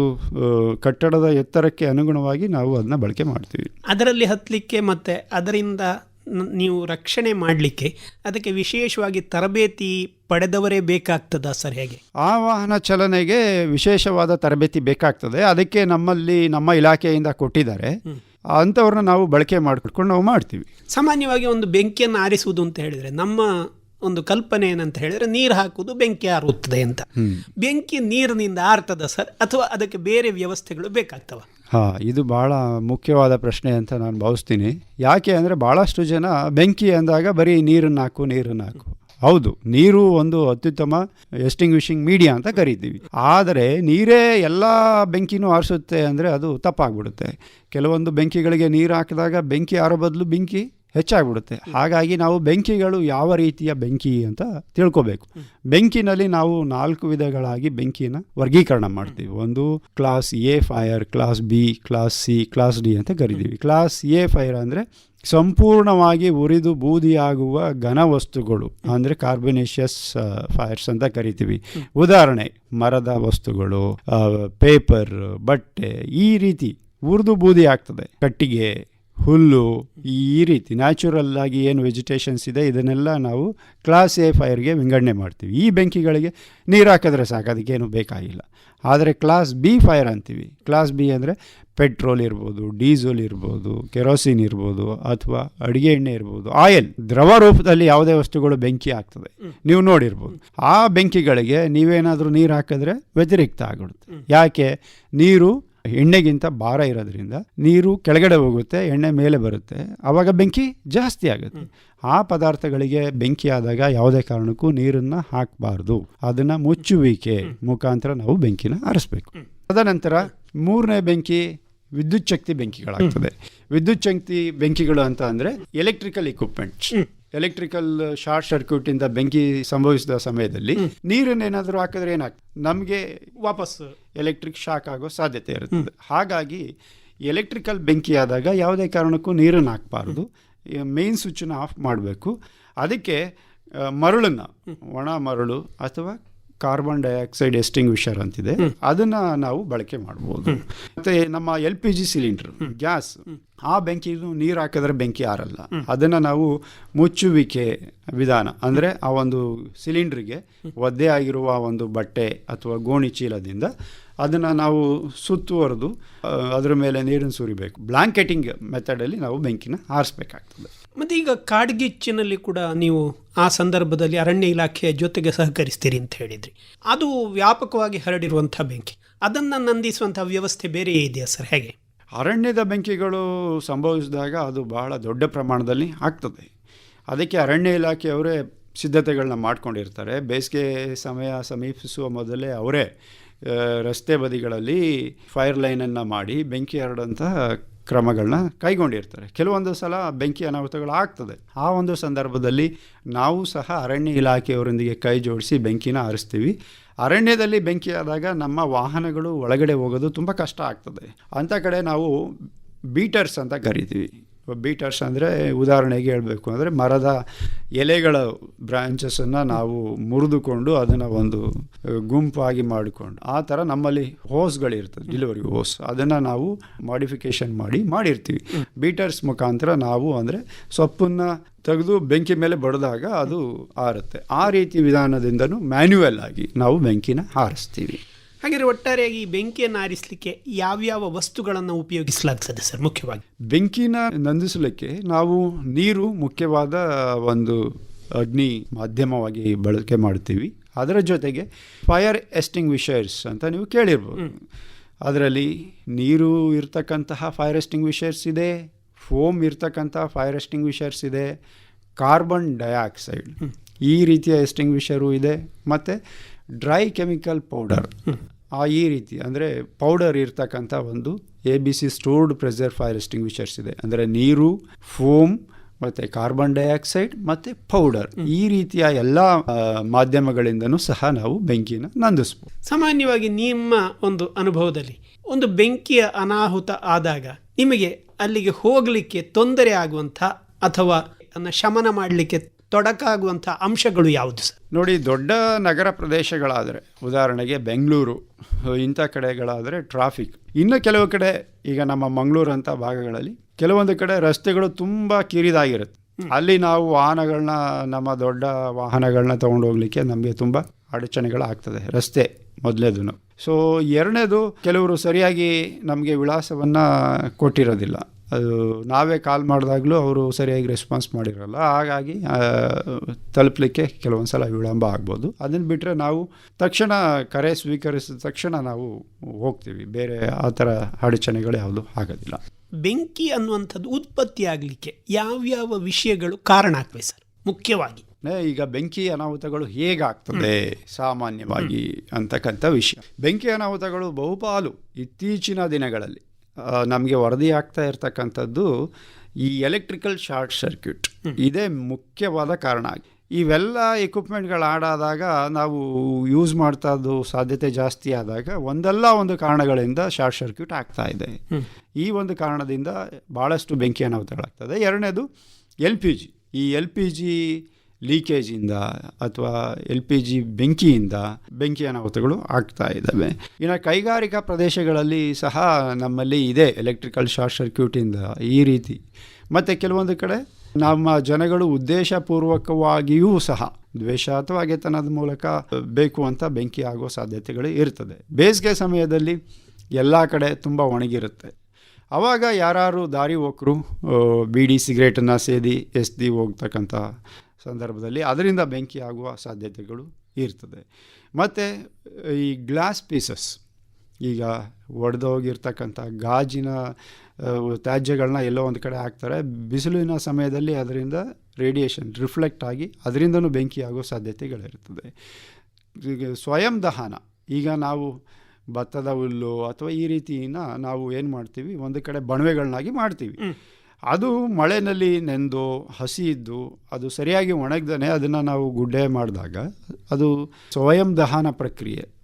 ಕಟ್ಟಡದ ಎತ್ತರಕ್ಕೆ ಅನುಗುಣವಾಗಿ ನಾವು ಅದನ್ನ ಬಳಕೆ ಮಾಡ್ತೀವಿ.
ಅದರಲ್ಲಿ ಹತ್ತಲಿಕ್ಕೆ ಮತ್ತೆ ಅದರಿಂದ ನೀವು ರಕ್ಷಣೆ ಮಾಡಲಿಕ್ಕೆ ಅದಕ್ಕೆ ವಿಶೇಷವಾಗಿ ತರಬೇತಿ ಪಡೆದವರೇ ಬೇಕಾಗ್ತದ ಸರ್ ಹೇಗೆ?
ಆ ವಾಹನ ಚಲನೆಗೆ ವಿಶೇಷವಾದ ತರಬೇತಿ ಬೇಕಾಗ್ತದೆ. ಅದಕ್ಕೆ ನಮ್ಮಲ್ಲಿ ನಮ್ಮ ಇಲಾಖೆಯಿಂದ ಕೊಟ್ಟಿದ್ದಾರೆ. ಅಂಥವ್ರನ್ನ ನಾವು ಬಳಕೆ ಮಾಡಿಕೊಂಡು ನಾವು ಮಾಡ್ತೀವಿ.
ಸಾಮಾನ್ಯವಾಗಿ ಒಂದು ಬೆಂಕಿಯನ್ನು ಆರಿಸುವುದು ಅಂತ ಹೇಳಿದರೆ ನಮ್ಮ ಒಂದು ಕಲ್ಪನೆ ಏನಂತ ಹೇಳಿದ್ರೆ ನೀರು ಹಾಕುವುದು ಬೆಂಕಿ ಆರುತ್ತದೆ ಅಂತ. ಬೆಂಕಿ ನೀರಿನಿಂದ ಆರ್ತದ ಸರ್? ಅಥವಾ ಅದಕ್ಕೆ ಬೇರೆ ವ್ಯವಸ್ಥೆಗಳು ಬೇಕಾಗ್ತವ?
ಹಾಂ, ಇದು ಭಾಳ ಮುಖ್ಯವಾದ ಪ್ರಶ್ನೆ ಅಂತ ನಾನು ಭಾವಿಸ್ತೀನಿ. ಯಾಕೆ ಅಂದರೆ ಭಾಳಷ್ಟು ಜನ ಬೆಂಕಿ ಅಂದಾಗ ಬರೀ ನೀರನ್ನು ಹಾಕು ನೀರನ್ನು ಹಾಕು. ಹೌದು, ನೀರು ಒಂದು ಅತ್ಯುತ್ತಮ ಎಸ್ಟಿಂಗ್ವಿಷಿಂಗ್ ಮೀಡಿಯಾ ಅಂತ ಕರಿತೀವಿ. ಆದರೆ ನೀರೇ ಎಲ್ಲ ಬೆಂಕಿನೂ ಆರಿಸುತ್ತೆ ಅಂದರೆ ಅದು ತಪ್ಪಾಗ್ಬಿಡುತ್ತೆ. ಕೆಲವೊಂದು ಬೆಂಕಿಗಳಿಗೆ ನೀರು ಹಾಕಿದಾಗ ಬೆಂಕಿ ಆರೋ ಬದಲು ಬೆಂಕಿ ಹೆಚ್ಚಾಗ್ಬಿಡುತ್ತೆ. ಹಾಗಾಗಿ ನಾವು ಬೆಂಕಿಗಳು ಯಾವ ರೀತಿಯ ಬೆಂಕಿ ಅಂತ ತಿಳ್ಕೊಬೇಕು. ಬೆಂಕಿನಲ್ಲಿ ನಾವು ನಾಲ್ಕು ವಿಧಗಳಾಗಿ ಬೆಂಕಿನ ವರ್ಗೀಕರಣ ಮಾಡ್ತೀವಿ. ಒಂದು class A fire class B class C class D ಅಂತ ಕರಿತೀವಿ. ಕ್ಲಾಸ್ ಎ ಫೈರ್ ಅಂದರೆ ಸಂಪೂರ್ಣವಾಗಿ ಉರಿದು ಬೂದಿಯಾಗುವ ಘನ ವಸ್ತುಗಳು ಅಂದರೆ ಕಾರ್ಬನೇಷಿಯಸ್ ಫೈರ್ಸ್ ಅಂತ ಕರಿತೀವಿ. ಉದಾಹರಣೆ ಮರದ ವಸ್ತುಗಳು ಪೇಪರ್ ಬಟ್ಟೆ ಈ ರೀತಿ ಉರಿದು ಬೂದಿ ಆಗ್ತದೆ. ಕಟ್ಟಿಗೆ ಹುಲ್ಲು ಈ ರೀತಿ ನ್ಯಾಚುರಲ್ ಆಗಿ ಏನು ವೆಜಿಟೇಷನ್ಸ್ ಇದೆ ಇದನ್ನೆಲ್ಲ ನಾವು ಕ್ಲಾಸ್ ಎ ಫೈರ್ಗೆ ವಿಂಗಡಣೆ ಮಾಡ್ತೀವಿ. ಈ ಬೆಂಕಿಗಳಿಗೆ ನೀರು ಹಾಕಿದ್ರೆ ಸಾಕು ಅದಕ್ಕೇನು ಬೇಕಾಗಿಲ್ಲ. ಆದರೆ ಕ್ಲಾಸ್ ಬಿ ಫೈರ್ ಅಂತೀವಿ. ಕ್ಲಾಸ್ ಬಿ ಅಂದರೆ ಪೆಟ್ರೋಲ್ ಇರ್ಬೋದು ಡೀಸೆಲ್ ಇರ್ಬೋದು ಕೆರೋಸಿನ್ ಇರ್ಬೋದು ಅಥವಾ ಅಡುಗೆ ಎಣ್ಣೆ ಇರ್ಬೋದು ಆಯಿಲ್ ದ್ರವ ರೂಪದಲ್ಲಿ ಯಾವುದೇ ವಸ್ತುಗಳು ಬೆಂಕಿ ಆಗ್ತದೆ. ನೀವು ನೋಡಿರ್ಬೋದು. ಆ ಬೆಂಕಿಗಳಿಗೆ ನೀವೇನಾದರೂ ನೀರು ಹಾಕಿದ್ರೆ ವ್ಯತಿರಿಕ್ತ ಆಗಿಬಿಡುತ್ತೆ. ಯಾಕೆ? ನೀರು ಎಣ್ಣೆಗಿಂತ ಭಾರ ಇರೋದ್ರಿಂದ ನೀರು ಕೆಳಗಡೆ ಹೋಗುತ್ತೆ ಎಣ್ಣೆ ಮೇಲೆ ಬರುತ್ತೆ. ಆವಾಗ ಬೆಂಕಿ ಜಾಸ್ತಿ ಆಗುತ್ತೆ. ಆ ಪದಾರ್ಥಗಳಿಗೆ ಬೆಂಕಿ ಆದಾಗ ಯಾವುದೇ ಕಾರಣಕ್ಕೂ ನೀರನ್ನು ಹಾಕಬಾರ್ದು. ಅದನ್ನ ಮುಚ್ಚುವಿಕೆ ಮುಖಾಂತರ ನಾವು ಬೆಂಕಿನ ಆರಿಸ್ಬೇಕು. ತದನಂತರ ಮೂರನೇ ಬೆಂಕಿ ವಿದ್ಯುತ್ ಶಕ್ತಿ ಬೆಂಕಿಗಳಾಗ್ತದೆ. ವಿದ್ಯುತ್ ಶಕ್ತಿ ಬೆಂಕಿಗಳು ಅಂತ ಅಂದ್ರೆ electrical equipments. Electrical short circuit ಇಂದ ಬೆಂಕಿ ಸಂಭವಿಸಿದ ಸಮಯದಲ್ಲಿ ನೀರನ್ನೇನಾದರೂ ಹಾಕಿದ್ರೆ ಏನಾಗ್ತದೆ? ನಮಗೆ
ವಾಪಸ್
ಎಲೆಕ್ಟ್ರಿಕ್ ಶಾಕ್ ಆಗೋ ಸಾಧ್ಯತೆ ಇರುತ್ತದೆ ಹಾಗಾಗಿ ಎಲೆಕ್ಟ್ರಿಕಲ್ ಬೆಂಕಿ ಆದಾಗ ಯಾವುದೇ ಕಾರಣಕ್ಕೂ ನೀರನ್ನು ಹಾಕಬಾರ್ದು. ಮೇನ್ ಸ್ವಿಚ್ಚನ್ನು ಆಫ್ ಮಾಡಬೇಕು. ಅದಕ್ಕೆ ಮರಳನ್ನು ಒಣ ಮರಳು ಅಥವಾ ಕಾರ್ಬನ್ ಡೈಆಕ್ಸೈಡ್ ಎಸ್ಟಿಂಗ್ವಿಷರ್ ಅಂತಿದೆ. ಅದನ್ನು ನಾವು ಬಳಕೆ ಮಾಡ್ಬೋದು. ಮತ್ತು ನಮ್ಮ L P G cylinder gas ಆ ಬೆಂಕಿ ನೀರು ಹಾಕಿದ್ರೆ ಬೆಂಕಿ ಆರಲ್ಲ. ಅದನ್ನು ನಾವು ಮುಚ್ಚುವಿಕೆ ವಿಧಾನ ಅಂದರೆ ಆ ಒಂದು ಸಿಲಿಂಡ್ರಿಗೆ ಒದ್ದೆ ಆಗಿರುವ ಒಂದು ಬಟ್ಟೆ ಅಥವಾ ಗೋಣಿ ಚೀಲದಿಂದ ಅದನ್ನು ನಾವು ಸುತ್ತುವರೆದು ಅದರ ಮೇಲೆ ನೀರನ್ನು ಸುರಿಬೇಕು. ಬ್ಲಾಂಕೆಟಿಂಗ್ ಮೆಥಡಲ್ಲಿ ನಾವು ಬೆಂಕಿನ ಆರಿಸ್ಬೇಕಾಗ್ತದೆ
ಮತ್ತು ಈಗ ಕಾಡ್ಗಿಚ್ಚಿನಲ್ಲಿ ಕೂಡ ನೀವು ಆ ಸಂದರ್ಭದಲ್ಲಿ ಅರಣ್ಯ ಇಲಾಖೆಯ ಜೊತೆಗೆ ಸಹಕರಿಸ್ತೀರಿ ಅಂತ ಹೇಳಿದ್ರಿ. ಅದು ವ್ಯಾಪಕವಾಗಿ ಹರಡಿರುವಂಥ ಬೆಂಕಿ. ಅದನ್ನು ನಂದಿಸುವಂಥ ವ್ಯವಸ್ಥೆ ಬೇರೆ ಇದೆಯಾ ಸರ್? ಹೇಗೆ?
ಅರಣ್ಯದ ಬೆಂಕಿಗಳು ಸಂಭವಿಸಿದಾಗ ಅದು ಬಹಳ ದೊಡ್ಡ ಪ್ರಮಾಣದಲ್ಲಿ ಆಗ್ತದೆ. ಅದಕ್ಕೆ ಅರಣ್ಯ ಇಲಾಖೆಯವರೇ ಸಿದ್ಧತೆಗಳನ್ನ ಮಾಡಿಕೊಂಡಿರ್ತಾರೆ. ಬೇಸಿಗೆ ಸಮಯ ಸಮೀಪಿಸುವ ಮೊದಲೇ ಅವರೇ ರಸ್ತೆ ಬದಿಗಳಲ್ಲಿ ಫೈರ್ ಲೈನನ್ನು ಮಾಡಿ ಬೆಂಕಿ ಹರಡಂತಹ ಕ್ರಮಗಳನ್ನ ಕೈಗೊಂಡಿರ್ತಾರೆ. ಕೆಲವೊಂದು ಸಲ ಬೆಂಕಿ ಅನಾಹುತಗಳು ಆಗ್ತದೆ ಆ ಒಂದು ಸಂದರ್ಭದಲ್ಲಿ ನಾವು ಸಹ ಅರಣ್ಯ ಇಲಾಖೆಯವರೊಂದಿಗೆ ಕೈ ಜೋಡಿಸಿ ಬೆಂಕಿನ ಆರಿಸ್ತೀವಿ ಅರಣ್ಯದಲ್ಲಿ ಬೆಂಕಿ ಆದಾಗ ನಮ್ಮ ವಾಹನಗಳು ಒಳಗಡೆ ಹೋಗೋದು ತುಂಬ ಕಷ್ಟ ಆಗ್ತದೆ. ಅಂಥ ಕಡೆ ನಾವು ಬೀಟರ್ಸ್ ಅಂತ ಕರಿತೀವಿ. ಬೀಟರ್ಸ್ ಅಂದರೆ ಉದಾಹರಣೆಗೆ ಹೇಳಬೇಕು ಅಂದರೆ ಮರದ ಎಲೆಗಳ ಬ್ರಾಂಚಸನ್ನು ನಾವು ಮುರಿದುಕೊಂಡು ಅದನ್ನು ಒಂದು ಗುಂಪಾಗಿ ಮಾಡಿಕೊಂಡು, ಆ ಥರ ನಮ್ಮಲ್ಲಿ ಹೋಸ್ಗಳಿರ್ತದೆ ಡಿಲಿವರಿ ಹೋಸ್ ಅದನ್ನು ನಾವು ಮಾಡಿಫಿಕೇಷನ್ ಮಾಡಿ ಮಾಡಿರ್ತೀವಿ. ಬೀಟರ್ಸ್ ಮುಖಾಂತರ ನಾವು ಅಂದರೆ ಸೊಪ್ಪನ್ನು ತೆಗೆದು ಬೆಂಕಿ ಮೇಲೆ ಬಡಿದಾಗ ಅದು ಆರುತ್ತೆ. ಆ ರೀತಿ ವಿಧಾನದಿಂದನೂ ಮ್ಯಾನ್ಯುವಲ್ ಆಗಿ ನಾವು ಬೆಂಕಿನ ಹಾರಿಸ್ತೀವಿ.
ಹಾಗಿದ್ರೆ ಒಟ್ಟಾರೆಯಾಗಿ ಈ ಬೆಂಕಿಯನ್ನು ಆರಿಸಲಿಕ್ಕೆ ಯಾವ್ಯಾವ ವಸ್ತುಗಳನ್ನು ಉಪಯೋಗಿಸಲಾಗ್ತದೆ ಸರ್? ಮುಖ್ಯವಾಗಿ.
ಬೆಂಕಿನ ನಂದಿಸಲಿಕ್ಕೆ ನಾವು ನೀರು ಮುಖ್ಯವಾದ ಒಂದು ಅಗ್ನಿ ಮಾಧ್ಯಮವಾಗಿ ಬಳಕೆ ಮಾಡ್ತೀವಿ. ಅದರ ಜೊತೆಗೆ ಫೈರ್ ಎಸ್ಟಿಂಗ್ವಿಷರ್ಸ್ ಅಂತ ನೀವು ಕೇಳಿರ್ಬೋದು. ಅದರಲ್ಲಿ ನೀರು ಇರ್ತಕ್ಕಂತಹ ಫೈರ್ ಎಸ್ಟಿಂಗ್ ವಿಷರ್ಸ್ ಇದೆ ಫೋಮ್ ಇರ್ತಕ್ಕಂತಹ ಫೈರ್ ಎಸ್ಟಿಂಗ್ ವಿಷರ್ಸ್ ಇದೆ ಕಾರ್ಬನ್ ಡೈಆಕ್ಸೈಡ್ ಈ ರೀತಿಯ ಎಸ್ಟಿಂಗ್ವಿಷರು ಇದೆ. ಮತ್ತು ಡ್ರೈ ಕೆಮಿಕಲ್ ಪೌಡರ್. ಆ ಈ ರೀತಿ, ಅಂದರೆ ಪೌಡರ್ ಇರ್ತಕ್ಕಂಥ ಒಂದು A B C stored pressure fire extinguishers ಇದೆ. ಅಂದರೆ ನೀರು, ಫೋಮ್, ಮತ್ತು ಕಾರ್ಬನ್ ಡೈಆಕ್ಸೈಡ್, ಮತ್ತು ಪೌಡರ್. ಈ ರೀತಿಯ ಎಲ್ಲ ಮಾಧ್ಯಮಗಳಿಂದನೂ ಸಹ ನಾವು ಬೆಂಕಿನ ನಂದಿಸ್ಬೋದು.
ಸಾಮಾನ್ಯವಾಗಿ ನಿಮ್ಮ ಒಂದು ಅನುಭವದಲ್ಲಿ ಒಂದು ಬೆಂಕಿಯ ಅನಾಹುತ ಆದಾಗ ನಿಮಗೆ ಅಲ್ಲಿಗೆ ಹೋಗಲಿಕ್ಕೆ ತೊಂದರೆ ಆಗುವಂಥ ಅಥವಾ ಶಮನ ಮಾಡಲಿಕ್ಕೆ ತೊಡಕಾಗುವಂಥ ಅಂಶಗಳು ಯಾವುದು ಸರ್?
ನೋಡಿ ದೊಡ್ಡ ನಗರ ಪ್ರದೇಶಗಳಾದರೆ ಉದಾಹರಣೆಗೆ ಬೆಂಗಳೂರು ಇಂಥ ಕಡೆಗಳಾದರೆ ಟ್ರಾಫಿಕ್ ಇನ್ನು ಕೆಲವು ಕಡೆ ಈಗ ನಮ್ಮ ಮಂಗಳೂರು ಅಂಥ ಭಾಗಗಳಲ್ಲಿ ಕೆಲವೊಂದು ಕಡೆ ರಸ್ತೆಗಳು ತುಂಬ ಕಿರಿದಾಗಿರುತ್ತೆ. ಅಲ್ಲಿ ನಾವು ವಾಹನಗಳನ್ನ ನಮ್ಮ ದೊಡ್ಡ ವಾಹನಗಳನ್ನ ತೊಗೊಂಡು ಹೋಗ್ಲಿಕ್ಕೆ ನಮಗೆ ತುಂಬ ಅಡಚಣೆಗಳಾಗ್ತದೆ ರಸ್ತೆ ಮೊದಲೇದು ಸೊ ಎರಡನೇದು ಕೆಲವರು ಸರಿಯಾಗಿ ನಮಗೆ ವಿಳಾಸವನ್ನು ಕೊಟ್ಟಿರೋದಿಲ್ಲ. ಅದು ನಾವೇ ಕಾಲ್ ಮಾಡಿದಾಗಲೂ ಅವರು ಸರಿಯಾಗಿ ರೆಸ್ಪಾನ್ಸ್ ಮಾಡಿರಲ್ಲ. ಹಾಗಾಗಿ ತಲುಪಲಿಕ್ಕೆ ಕೆಲವೊಂದು ಸಲ ವಿಳಂಬ ಆಗ್ಬೋದು. ಅದನ್ನು ಬಿಟ್ಟರೆ ನಾವು ತಕ್ಷಣ ಕರೆ ಸ್ವೀಕರಿಸಿದ ತಕ್ಷಣ ನಾವು ಹೋಗ್ತೀವಿ. ಬೇರೆ ಆ ಥರ ಅಡಚಣೆಗಳು ಯಾವುದು ಆಗೋದಿಲ್ಲ.
ಬೆಂಕಿ ಅನ್ನುವಂಥದ್ದು ಉತ್ಪತ್ತಿ ಆಗಲಿಕ್ಕೆ ಯಾವ್ಯಾವ ವಿಷಯಗಳು ಕಾರಣ ಆಗ್ತವೆ ಸರ್? ಮುಖ್ಯವಾಗಿ.
ಈಗ ಬೆಂಕಿ ಅನಾಹುತಗಳು ಹೇಗಾಗ್ತದೆ? ಸಾಮಾನ್ಯವಾಗಿ ಅಂತಕ್ಕಂಥ ವಿಷಯ. ಬೆಂಕಿ ಅನಾಹುತಗಳು ಬಹುಪಾಲು ಇತ್ತೀಚಿನ ದಿನಗಳಲ್ಲಿ ನಮಗೆ ವರದಿ ಆಗ್ತಾ ಇರ್ತಕ್ಕಂಥದ್ದು ಈ ಎಲೆಕ್ಟ್ರಿಕಲ್ ಶಾರ್ಟ್ ಸರ್ಕ್ಯೂಟ್ ಇದೇ ಮುಖ್ಯವಾದ ಕಾರಣ ಇವೆಲ್ಲ ಎಕ್ವಿಪ್ಮೆಂಟ್ಗಳು ಆಡಾದಾಗ ನಾವು ಯೂಸ್ ಮಾಡ್ತಾ ಇದ್ದು ಸಾಧ್ಯತೆ ಜಾಸ್ತಿ ಆದಾಗ ಒಂದಲ್ಲ ಒಂದು ಕಾರಣಗಳಿಂದ ಶಾರ್ಟ್ ಸರ್ಕ್ಯೂಟ್ ಆಗ್ತಾ ಇದೆ. ಈ ಒಂದು ಕಾರಣದಿಂದ ಭಾಳಷ್ಟು ಬೆಂಕಿ ಅನಾಹುತಗಳಾಗ್ತದೆ ಎರಡನೇದು ಎಲ್ ಪಿ ಜಿ. ಈ ಎಲ್ ಪಿ ಜಿ ಲೀಕೇಜಿಂದ ಅಥವಾ ಎಲ್ ಪಿ ಜಿ ಬೆಂಕಿಯಿಂದ ಬೆಂಕಿ ಅನಾಹುತಗಳು ಆಗ್ತಾ ಇದ್ದಾವೆ. ಇನ್ನು ಕೈಗಾರಿಕಾ ಪ್ರದೇಶಗಳಲ್ಲಿ ಸಹ ನಮ್ಮಲ್ಲಿ ಇದೆ ಎಲೆಕ್ಟ್ರಿಕಲ್ ಶಾರ್ಟ್ ಸರ್ಕ್ಯೂಟಿಂದ ಈ ರೀತಿ. ಮತ್ತು ಕೆಲವೊಂದು ಕಡೆ ನಮ್ಮ ಜನಗಳು ಉದ್ದೇಶಪೂರ್ವಕವಾಗಿಯೂ ಸಹ ದ್ವೇಷ ಅಥವಾ ಗೆತನದ ಮೂಲಕ ಬೇಕು ಅಂತ ಬೆಂಕಿ ಆಗೋ ಸಾಧ್ಯತೆಗಳು ಇರ್ತದೆ. ಬೇಸಿಗೆ ಸಮಯದಲ್ಲಿ ಎಲ್ಲ ಕಡೆ ತುಂಬ ಒಣಗಿರುತ್ತೆ. ಆವಾಗ ಯಾರು ದಾರಿ ಹೋಕರು ಬೀಡಿ, ಸಿಗರೇಟನ್ನು ಸೇದಿ ಎಸ್ದಿ ಹೋಗ್ತಕ್ಕಂಥ ಸಂದರ್ಭದಲ್ಲಿ ಅದರಿಂದ ಬೆಂಕಿ ಆಗುವ ಸಾಧ್ಯತೆಗಳು ಇರ್ತದೆ. ಮತ್ತು ಈ ಗ್ಲಾಸ್ ಪೀಸಸ್ ಈಗ ಒಡೆದೋಗಿರ್ತಕ್ಕಂಥ ಗಾಜಿನ ತ್ಯಾಜ್ಯಗಳನ್ನ ಎಲ್ಲೋ ಒಂದು ಕಡೆ ಹಾಕ್ತಾರೆ. ಬಿಸಿಲಿನ ಸಮಯದಲ್ಲಿ ಅದರಿಂದ ರೇಡಿಯೇಷನ್ ರಿಫ್ಲೆಕ್ಟ್ ಆಗಿ ಅದರಿಂದನೂ ಬೆಂಕಿ ಆಗೋ ಸಾಧ್ಯತೆಗಳಿರ್ತದೆ ಈಗ ಸ್ವಯಂ ದಹನ, ಈಗ ನಾವು ಭತ್ತದ ಹುಲ್ಲು ಅಥವಾ ಈ ರೀತಿನ ನಾವು ಏನು ಮಾಡ್ತೀವಿ? ಒಂದು ಕಡೆ ಬಣವೆಗಳನ್ನಾಗಿ ಮಾಡ್ತೀವಿ. ಅದು ಮಳೆಯಲ್ಲಿ ನೆಂದು ಹಸಿ ಇದ್ದು ಅದು ಸರಿಯಾಗಿ ಒಣಗ್ದೇ ಅದನ್ನು ನಾವು ಗುಡ್ಡೆ ಮಾಡಿದಾಗ ಅದು ಸ್ವಯಂ ದಹನ ಪ್ರಕ್ರಿಯೆ.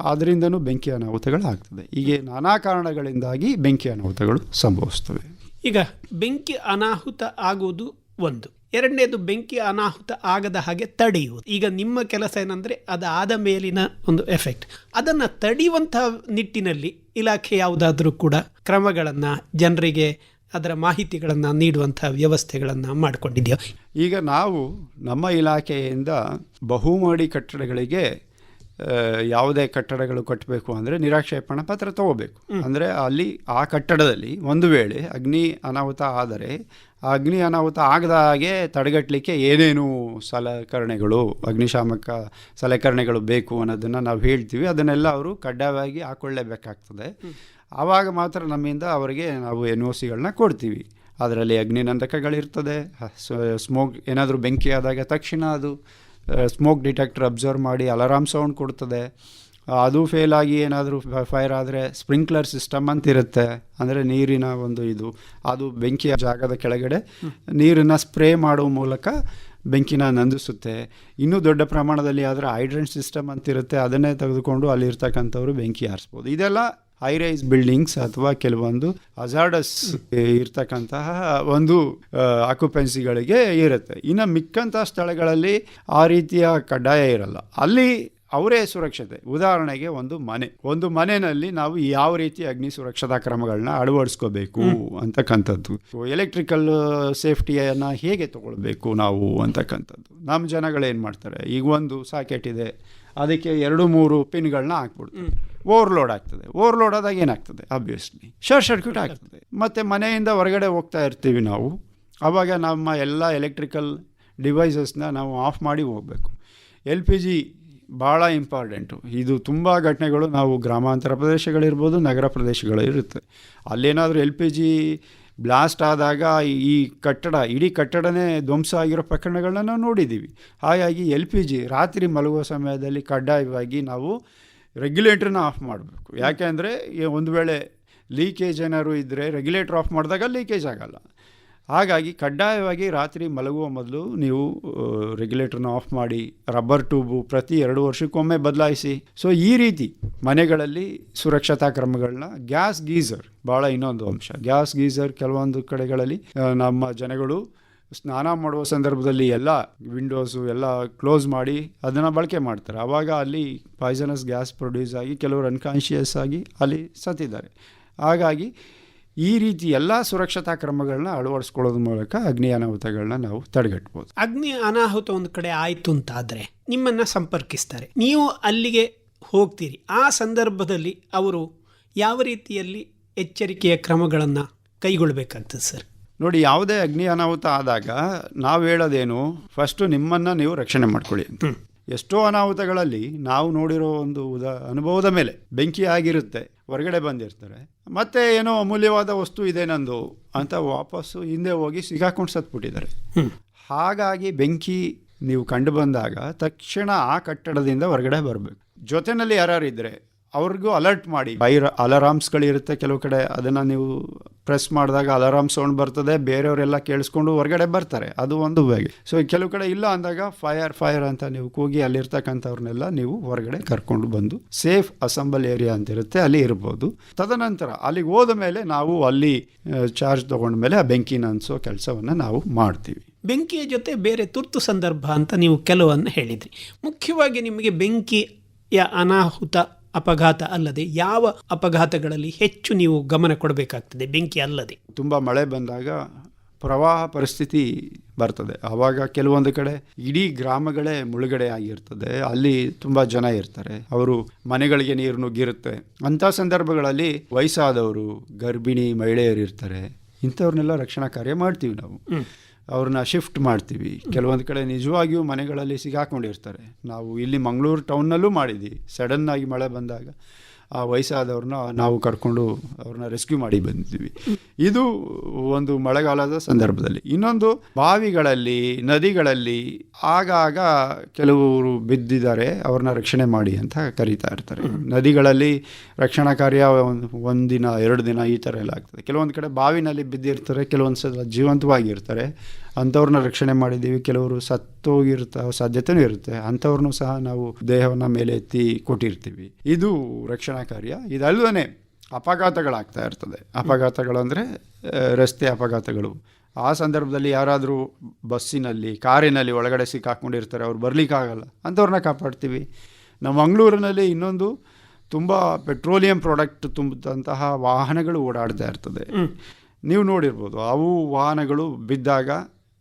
ಆದ್ದರಿಂದನೂ ಬೆಂಕಿ ಅನಾಹುತಗಳು ಆಗ್ತದೆ ಹೀಗೆ ನಾನಾ ಕಾರಣಗಳಿಂದಾಗಿ ಬೆಂಕಿ ಅನಾಹುತಗಳು ಸಂಭವಿಸ್ತವೆ.
ಈಗ ಬೆಂಕಿ ಅನಾಹುತ ಆಗುವುದು ಒಂದು. ಎರಡನೇದು ಬೆಂಕಿ ಅನಾಹುತ ಆಗದ ಹಾಗೆ ತಡೆಯುವುದು. ಈಗ ನಿಮ್ಮ ಕೆಲಸ ಏನಂದ್ರೆ ಅದಾದ ಮೇಲಿನ ಒಂದು ಎಫೆಕ್ಟ್. ಅದನ್ನು ತಡೆಯುವಂತಹ ನಿಟ್ಟಿನಲ್ಲಿ ಇಲಾಖೆ ಯಾವುದಾದ್ರೂ ಕೂಡ ಕ್ರಮಗಳನ್ನು ಜನರಿಗೆ ಅದರ ಮಾಹಿತಿಗಳನ್ನು ನೀಡುವಂಥ ವ್ಯವಸ್ಥೆಗಳನ್ನು ಮಾಡಿಕೊಂಡಿದ್ದೀವಿ
ಈಗ ನಾವು ನಮ್ಮ ಇಲಾಖೆಯಿಂದ ಬಹುಮಾಡಿ ಕಟ್ಟಡಗಳಿಗೆ ಯಾವುದೇ ಕಟ್ಟಡಗಳು ಕಟ್ಟಬೇಕು ಅಂದರೆ ನಿರಾಕ್ಷೇಪಣ ಪತ್ರ ತಗೋಬೇಕು. ಅಂದರೆ ಅಲ್ಲಿ ಆ ಕಟ್ಟಡದಲ್ಲಿ ಒಂದು ವೇಳೆ ಅಗ್ನಿ ಅನಾಹುತ ಆದರೆ ಅಗ್ನಿ ಅನಾಹುತ ಆಗದ ಹಾಗೆ ತಡೆಗಟ್ಟಲಿಕ್ಕೆ ಏನೇನು ಸಲಕರಣೆಗಳು ಅಗ್ನಿಶಾಮಕ ಸಲಕರಣೆಗಳು ಬೇಕು ಅನ್ನೋದನ್ನು ನಾವು ಹೇಳ್ತೀವಿ. ಅದನ್ನೆಲ್ಲ ಅವರು ಕಡ್ಡಾಯವಾಗಿ ಹಾಕ್ಕೊಳ್ಳೇಬೇಕಾಗ್ತದೆ ಆವಾಗ ಮಾತ್ರ ನಮ್ಮಿಂದ ಅವರಿಗೆ ನಾವು ಎನ್ ಒ ಸಿಗಳನ್ನ ಕೊಡ್ತೀವಿ. ಅದರಲ್ಲಿ ಅಗ್ನಿನಂದಕಗಳಿರ್ತದೆ ಸ್ಮೋಕ್ ಏನಾದರೂ ಬೆಂಕಿ ಆದಾಗ ತಕ್ಷಣ ಅದು ಸ್ಮೋಕ್ ಡಿಟೆಕ್ಟರ್ ಅಬ್ಸರ್ವ್ ಮಾಡಿ ಅಲಾರಾಮ್ ಸೌಂಡ್ ಕೊಡ್ತದೆ. ಅದು ಫೇಲ್ ಆಗಿ ಏನಾದರೂ ಫೈರ್ ಆದರೆ ಸ್ಪ್ರಿಂಕ್ಲರ್ ಸಿಸ್ಟಮ್ ಅಂತ ಇರುತ್ತೆ ಅಂದರೆ ನೀರಿನ ಒಂದು ಇದು, ಅದು ಬೆಂಕಿಯ ಜಾಗದ ಕೆಳಗಡೆ ನೀರನ್ನು ಸ್ಪ್ರೇ ಮಾಡುವ ಮೂಲಕ ಬೆಂಕಿನ ನಂದಿಸುತ್ತೆ. ಇನ್ನೂ ದೊಡ್ಡ ಪ್ರಮಾಣದಲ್ಲಿ ಆದರೆ ಹೈಡ್ರೆಂಟ್ ಸಿಸ್ಟಮ್ ಅಂತಿರುತ್ತೆ. ಅದನ್ನೇ ತೆಗೆದುಕೊಂಡು ಅಲ್ಲಿರ್ತಕ್ಕಂಥವ್ರು ಬೆಂಕಿ ಹಾರಿಸ್ಬೋದು. ಇದೆಲ್ಲ ಹೈ ರೈಸ್ ಬಿಲ್ಡಿಂಗ್ಸ್ ಅಥವಾ ಕೆಲವೊಂದು ಅಜಾರ್ಡಸ್ ಇರ್ತಕ್ಕಂತಹ ಒಂದು ಆಕ್ಯುಪೆನ್ಸಿಗಳಿಗೆ ಇರುತ್ತೆ. ಇನ್ನು ಮಿಕ್ಕಂಥ ಸ್ಥಳಗಳಲ್ಲಿ ಆ ರೀತಿಯ ಕಡ್ಡಾಯ ಇರಲ್ಲ. ಅಲ್ಲಿ ಅವರೇ ಸುರಕ್ಷತೆ. ಉದಾಹರಣೆಗೆ ಒಂದು ಮನೆ. ಒಂದು ಮನೆಯಲ್ಲಿ ನಾವು ಯಾವ ರೀತಿ ಅಗ್ನಿ ಸುರಕ್ಷತಾ ಕ್ರಮಗಳನ್ನ ಅಳವಡಿಸ್ಕೋಬೇಕು ಅಂತಕ್ಕಂಥದ್ದು. ಎಲೆಕ್ಟ್ರಿಕಲ್ ಸೇಫ್ಟಿಯನ್ನು ಹೇಗೆ ತಗೊಳ್ಬೇಕು ನಾವು ಅಂತಕ್ಕಂಥದ್ದು. ನಮ್ಮ ಜನಗಳೇನು ಮಾಡ್ತಾರೆ? ಈಗ ಒಂದು ಸಾಕೆಟ್ ಇದೆ. ಅದಕ್ಕೆ ಎರಡು ಮೂರು ಪಿನ್ಗಳನ್ನ ಹಾಕ್ಬಿಡ್ತಾರೆ. ಓವರ್ಲೋಡ್ ಆಗ್ತದೆ. ಓವರ್ಲೋಡ್ ಆದಾಗ ಏನಾಗ್ತದೆ? ಆಬ್ವಿಯಸ್ಲಿ ಶಾರ್ಟ್ ಸರ್ಕ್ಯೂಟ್ ಆಗ್ತದೆ. ಮತ್ತು ಮನೆಯಿಂದ ಹೊರಗಡೆ ಹೋಗ್ತಾ ಇರ್ತೀವಿ ನಾವು. ಆವಾಗ ನಮ್ಮ ಎಲ್ಲ ಎಲೆಕ್ಟ್ರಿಕಲ್ ಡಿವೈಸಸ್ನ ನಾವು ಆಫ್ ಮಾಡಿ ಹೋಗಬೇಕು. ಎಲ್ ಪಿ ಜಿ ಭಾಳ ಇಂಪಾರ್ಟೆಂಟು ಇದು ತುಂಬ ಘಟನೆಗಳು ನಾವು ಗ್ರಾಮಾಂತರ ಪ್ರದೇಶಗಳಿರ್ಬೋದು, ನಗರ ಪ್ರದೇಶಗಳಿರುತ್ತೆ. ಅಲ್ಲೇನಾದರೂ ಎಲ್ ಪಿ ಜಿ ಬ್ಲಾಸ್ಟ್ ಆದಾಗ ಈ ಕಟ್ಟಡ, ಇಡೀ ಕಟ್ಟಡನೇ ಧ್ವಂಸ ಆಗಿರೋ ಪ್ರಕರಣಗಳನ್ನ ನಾವು ನೋಡಿದ್ದೀವಿ ಹಾಗಾಗಿ ಎಲ್ ಪಿ ಜಿ ರಾತ್ರಿ ಮಲಗುವ ಸಮಯದಲ್ಲಿ ಕಡ್ಡಾಯವಾಗಿ ನಾವು ರೆಗ್ಯುಲೇಟ್ರನ್ನ ಆಫ್ ಮಾಡಬೇಕು. ಯಾಕೆಂದರೆ ಒಂದು ವೇಳೆ ಲೀಕೇಜ್ ಏನಾದ್ರು ಇದ್ದರೆ ರೆಗ್ಯುಲೇಟ್ರ್ ಆಫ್ ಮಾಡಿದಾಗ ಲೀಕೇಜ್ ಆಗಲ್ಲ. ಹಾಗಾಗಿ ಕಡ್ಡಾಯವಾಗಿ ರಾತ್ರಿ ಮಲಗುವ ಮೊದಲು ನೀವು ರೆಗ್ಯುಲೇಟ್ರನ್ನ ಆಫ್ ಮಾಡಿ ರಬ್ಬರ್ ಟ್ಯೂಬು ಪ್ರತಿ ಎರಡು ವರ್ಷಕ್ಕೊಮ್ಮೆ ಬದಲಾಯಿಸಿ. ಸೊ ಈ ರೀತಿ ಮನೆಗಳಲ್ಲಿ ಸುರಕ್ಷತಾ ಕ್ರಮಗಳನ್ನ ಗ್ಯಾಸ್ ಗೀಸರ್ ಭಾಳ ಇನ್ನೊಂದು ಅಂಶ. ಗ್ಯಾಸ್ ಗೀಸರ್ ಕೆಲವೊಂದು ಕಡೆಗಳಲ್ಲಿ ನಮ್ಮ ಜನಗಳು ಸ್ನಾನ ಮಾಡುವ ಸಂದರ್ಭದಲ್ಲಿ ಎಲ್ಲ ವಿಂಡೋಸು ಎಲ್ಲ ಕ್ಲೋಸ್ ಮಾಡಿ ಅದನ್ನು ಬಳಕೆ ಮಾಡ್ತಾರೆ. ಆವಾಗ ಅಲ್ಲಿ ಪಾಯ್ಸನಸ್ ಗ್ಯಾಸ್ ಪ್ರೊಡ್ಯೂಸ್ ಆಗಿ ಕೆಲವರು ಅನ್ಕಾನ್ಷಿಯಸ್ ಆಗಿ ಅಲ್ಲಿ ಸತ್ತಿದ್ದಾರೆ. ಹಾಗಾಗಿ ಈ ರೀತಿ ಎಲ್ಲ ಸುರಕ್ಷತಾ ಕ್ರಮಗಳನ್ನ ಅಳವಡಿಸ್ಕೊಳ್ಳೋದ್ರ ಮೂಲಕ ಅಗ್ನಿ ಅನಾಹುತಗಳನ್ನ ನಾವು ತಡೆಗಟ್ಬೋದು.
ಅಗ್ನಿ ಅನಾಹುತ ಒಂದು ಕಡೆ ಆಯಿತು ಅಂತಾದರೆ ನಿಮ್ಮನ್ನು ಸಂಪರ್ಕಿಸ್ತಾರೆ. ನೀವು ಅಲ್ಲಿಗೆ ಹೋಗ್ತೀರಿ. ಆ ಸಂದರ್ಭದಲ್ಲಿ ಅವರು ಯಾವ ರೀತಿಯಲ್ಲಿ ಎಚ್ಚರಿಕೆಯ ಕ್ರಮಗಳನ್ನು ಕೈಗೊಳ್ಬೇಕಾಗ್ತದೆ ಸರ್?
ನೋಡಿ ಯಾವುದೇ ಅಗ್ನಿ ಅನಾಹುತ ಆದಾಗ ನಾವು ಹೇಳೋದೇನು ಫಸ್ಟು ನಿಮ್ಮನ್ನು ನೀವು ರಕ್ಷಣೆ ಮಾಡ್ಕೊಳ್ಳಿ ಅಂತ. ಎಷ್ಟೋ ಅನಾಹುತಗಳಲ್ಲಿ ನಾವು ನೋಡಿರೋ ಒಂದು ಉದಾ ಅನುಭವದ ಮೇಲೆ ಬೆಂಕಿ ಆಗಿರುತ್ತೆ ಹೊರಗಡೆ ಬಂದಿರ್ತಾರೆ ಮತ್ತೆ ಏನೋ ಅಮೂಲ್ಯವಾದ ವಸ್ತು ಇದೆ ನಂದು ಅಂತ ವಾಪಸ್ಸು ಹಿಂದೆ ಹೋಗಿ ಸಿಗಾಕೊಂಡು ಸತ್ಬಿಟ್ಟಿದ್ದಾರೆ. ಹಾಗಾಗಿ ಬೆಂಕಿ ನೀವು ಕಂಡು ಬಂದಾಗ ತಕ್ಷಣ ಆ ಕಟ್ಟಡದಿಂದ ಹೊರಗಡೆ ಬರಬೇಕು. ಜೊತೆಯಲ್ಲಿ ಯಾರ್ಯಾರು ಇದ್ದರೆ ಅವ್ರಿಗೂ ಅಲರ್ಟ್ ಮಾಡಿ. ಬೈರ್ ಅಲಾರಾಮ್ಸ್ಗಳಿರುತ್ತೆ ಕೆಲವು ಕಡೆ. ಅದನ್ನು ನೀವು ಪ್ರೆಸ್ ಮಾಡಿದಾಗ ಅಲಾರಾಮ್ ಸೌಂಡ್ ಬರ್ತದೆ. ಬೇರೆಯವರೆಲ್ಲ ಕೇಳಿಸ್ಕೊಂಡು ಹೊರಗಡೆ ಬರ್ತಾರೆ. ಅದು ಒಂದು ಬಗೆ. ಸೊ ಕೆಲವು ಕಡೆ ಇಲ್ಲ ಅಂದಾಗ ಫೈರ್ ಫೈರ್ ಅಂತ ನೀವು ಕೂಗಿ ಅಲ್ಲಿರ್ತಕ್ಕಂಥವ್ರನ್ನೆಲ್ಲ ನೀವು ಹೊರಗಡೆ ಕರ್ಕೊಂಡು ಬಂದು ಸೇಫ್ ಅಸೆಂಬಲ್ ಏರಿಯಾ ಅಂತ ಇರುತ್ತೆ. ಅಲ್ಲಿ ಇರ್ಬೋದು. ತದನಂತರ ಅಲ್ಲಿಗೆ ಹೋದ ಮೇಲೆ ನಾವು ಅಲ್ಲಿ ಚಾರ್ಜ್ ತಗೊಂಡ ಮೇಲೆ ಆ ಬೆಂಕಿನ ಅನಿಸೋ ಕೆಲಸವನ್ನು ನಾವು ಮಾಡ್ತೀವಿ.
ಬೆಂಕಿಯ ಜೊತೆ ಬೇರೆ ತುರ್ತು ಸಂದರ್ಭ ಅಂತ ನೀವು ಕೆಲವನ್ನು ಹೇಳಿದ್ರಿ. ಮುಖ್ಯವಾಗಿ ನಿಮಗೆ ಬೆಂಕಿಯ ಅನಾಹುತ ಅಪಘಾತ ಅಲ್ಲದೆ ಯಾವ ಅಪಘಾತಗಳಲ್ಲಿ ಹೆಚ್ಚು ನೀವು ಗಮನ ಕೊಡಬೇಕಾಗ್ತದೆ? ಬೆಂಕಿ ಅಲ್ಲದೆ.
ತುಂಬ ಮಳೆ ಬಂದಾಗ ಪ್ರವಾಹ ಪರಿಸ್ಥಿತಿ ಬರ್ತದೆ. ಆವಾಗ ಕೆಲವೊಂದು ಕಡೆ ಇಡೀ ಗ್ರಾಮಗಳೇ ಮುಳುಗಡೆ ಆಗಿರ್ತದೆ. ಅಲ್ಲಿ ತುಂಬ ಜನ ಇರ್ತಾರೆ. ಅವರು ಮನೆಗಳಿಗೆ ನೀರು ನುಗ್ಗಿರುತ್ತೆ. ಅಂಥ ಸಂದರ್ಭಗಳಲ್ಲಿ ವಯಸ್ಸಾದವರು ಗರ್ಭಿಣಿ ಮಹಿಳೆಯರು ಇರ್ತಾರೆ. ಇಂಥವ್ರನ್ನೆಲ್ಲ ರಕ್ಷಣಾ ಕಾರ್ಯ ಮಾಡ್ತೀವಿ ನಾವು. ಅವ್ರನ್ನ ಶಿಫ್ಟ್ ಮಾಡ್ತೀವಿ. ಕೆಲವೊಂದು ಕಡೆ ನಿಜವಾಗಿಯೂ ಮನೆಗಳಲ್ಲಿ ಸಿಗಾಕೊಂಡಿರ್ತಾರೆ. ನಾವು ಇಲ್ಲಿ ಮಂಗಳೂರು ಟೌನ್ನಲ್ಲೂ ಮಾಡಿದ್ವಿ. ಸಡನ್ನಾಗಿ ಮಳೆ ಬಂದಾಗ. ಆ ವಯಸ್ಸಾದವ್ರನ್ನ ನಾವು ಕರ್ಕೊಂಡು ಅವ್ರನ್ನ ರೆಸ್ಕ್ಯೂ ಮಾಡಿ ಬಂದಿದ್ದೀವಿ ಇದು ಒಂದು ಮಳೆಗಾಲದ ಸಂದರ್ಭದಲ್ಲಿ. ಇನ್ನೊಂದು ಬಾವಿಗಳಲ್ಲಿ, ನದಿಗಳಲ್ಲಿ ಆಗಾಗ ಕೆಲವರು ಬಿದ್ದಿದ್ದಾರೆ, ಅವ್ರನ್ನ ರಕ್ಷಣೆ ಮಾಡಿ ಅಂತ ಕರೀತಾ ಇರ್ತಾರೆ. ನದಿಗಳಲ್ಲಿ ರಕ್ಷಣಾ ಕಾರ್ಯ ಒಂದು ದಿನ, ಎರಡು ದಿನ ಈ ಥರ ಎಲ್ಲ ಆಗ್ತದೆ. ಕೆಲವೊಂದು ಕಡೆ ಬಾವಿನಲ್ಲಿ ಬಿದ್ದಿರ್ತಾರೆ ಕೆಲವೊಂದು ಸಲ ಜೀವಂತವಾಗಿರ್ತಾರೆ. ಅಂಥವ್ರನ್ನ ರಕ್ಷಣೆ ಮಾಡಿದ್ದೀವಿ. ಕೆಲವರು ಸತ್ತೋಗಿರ್ತ ಸಾಧ್ಯತೆನೂ ಇರುತ್ತೆ. ಅಂಥವ್ರನ್ನೂ ಸಹ ನಾವು ದೇಹವನ್ನು ಮೇಲೆ ಎತ್ತಿ ಕೊಟ್ಟಿರ್ತೀವಿ. ಇದು ರಕ್ಷಣಾ ಕಾರ್ಯ. ಇದಲ್ಲದೇ ಅಪಘಾತಗಳಾಗ್ತಾ ಇರ್ತದೆ. ಅಪಘಾತಗಳು ಅಂದರೆ ರಸ್ತೆ ಅಪಘಾತಗಳು. ಆ ಸಂದರ್ಭದಲ್ಲಿ ಯಾರಾದರೂ ಬಸ್ಸಿನಲ್ಲಿ ಕಾರಿನಲ್ಲಿ ಒಳಗಡೆ ಸಿಕ್ಕಾಕೊಂಡಿರ್ತಾರೆ ಅವ್ರು ಬರಲಿಕ್ಕಾಗಲ್ಲ. ಅಂಥವ್ರನ್ನ ಕಾಪಾಡ್ತೀವಿ. ನಮ್ಮ ಮಂಗಳೂರಿನಲ್ಲಿ ಇನ್ನೊಂದು ತುಂಬ ಪೆಟ್ರೋಲಿಯಂ ಪ್ರಾಡಕ್ಟ್ ತುಂಬಿದಂತಹ ವಾಹನಗಳು ಓಡಾಡ್ತಾ ಇರ್ತದೆ. ನೀವು ನೋಡಿರ್ಬೋದು ಅವು ವಾಹನಗಳು ಬಿದ್ದಾಗ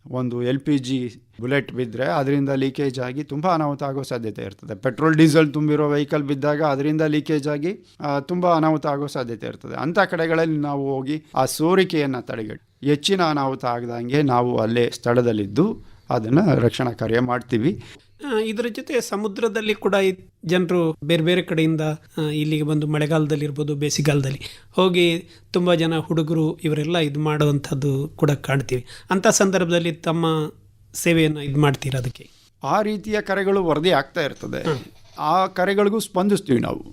ಒಂದು ಎಲ್ ಪಿ ಜಿ ಬುಲೆಟ್ ಬಿದ್ದರೆ ಅದರಿಂದ ಲೀಕೇಜ್ ಆಗಿ ತುಂಬ ಅನಾಹುತ ಆಗೋ ಸಾಧ್ಯತೆ ಇರ್ತದೆ. ಪೆಟ್ರೋಲ್, ಡೀಸೆಲ್ ತುಂಬಿರೋ ವೆಹಿಕಲ್ ಬಿದ್ದಾಗ ಅದರಿಂದ ಲೀಕೇಜ್ ಆಗಿ ತುಂಬ ಅನಾಹುತ ಆಗೋ ಸಾಧ್ಯತೆ ಇರ್ತದೆ. ಅಂಥ ಕಡೆಗಳಲ್ಲಿ ನಾವು ಹೋಗಿ ಆ ಸೋರಿಕೆಯನ್ನು ತಡೆಗಟ್ಟಿ, ಹೆಚ್ಚಿನ ಅನಾಹುತ ಆಗದಂಗೆ ನಾವು ಅಲ್ಲೇ ಸ್ಥಳದಲ್ಲಿದ್ದು ಅದನ್ನು ರಕ್ಷಣಾ ಕಾರ್ಯ ಮಾಡ್ತೀವಿ.
ಇದರ ಜೊತೆ ಸಮುದ್ರದಲ್ಲಿ ಕೂಡ ಜನರು ಬೇರೆ ಬೇರೆ ಕಡೆಯಿಂದ ಇಲ್ಲಿಗೆ ಬಂದು ಮಳೆಗಾಲದಲ್ಲಿ ಇರ್ಬೋದು ಬೇಸಿಗೆಗಾಲದಲ್ಲಿ ಹೋಗಿ ತುಂಬ ಜನ ಹುಡುಗರು ಇವರೆಲ್ಲ ಇದು ಮಾಡುವಂಥದ್ದು ಕೂಡ ಕಾಣ್ತೀವಿ. ಅಂಥ ಸಂದರ್ಭದಲ್ಲಿ ತಮ್ಮ ಸೇವೆಯನ್ನು ಇದು ಮಾಡ್ತೀರ ಅದಕ್ಕೆ?
ಆ ರೀತಿಯ ಕರೆಗಳು ವರದಿ ಆಗ್ತಾ ಇರ್ತದೆ. ಆ ಕರೆಗಳಿಗೂ ಸ್ಪಂದಿಸ್ತೀವಿ ನಾವು.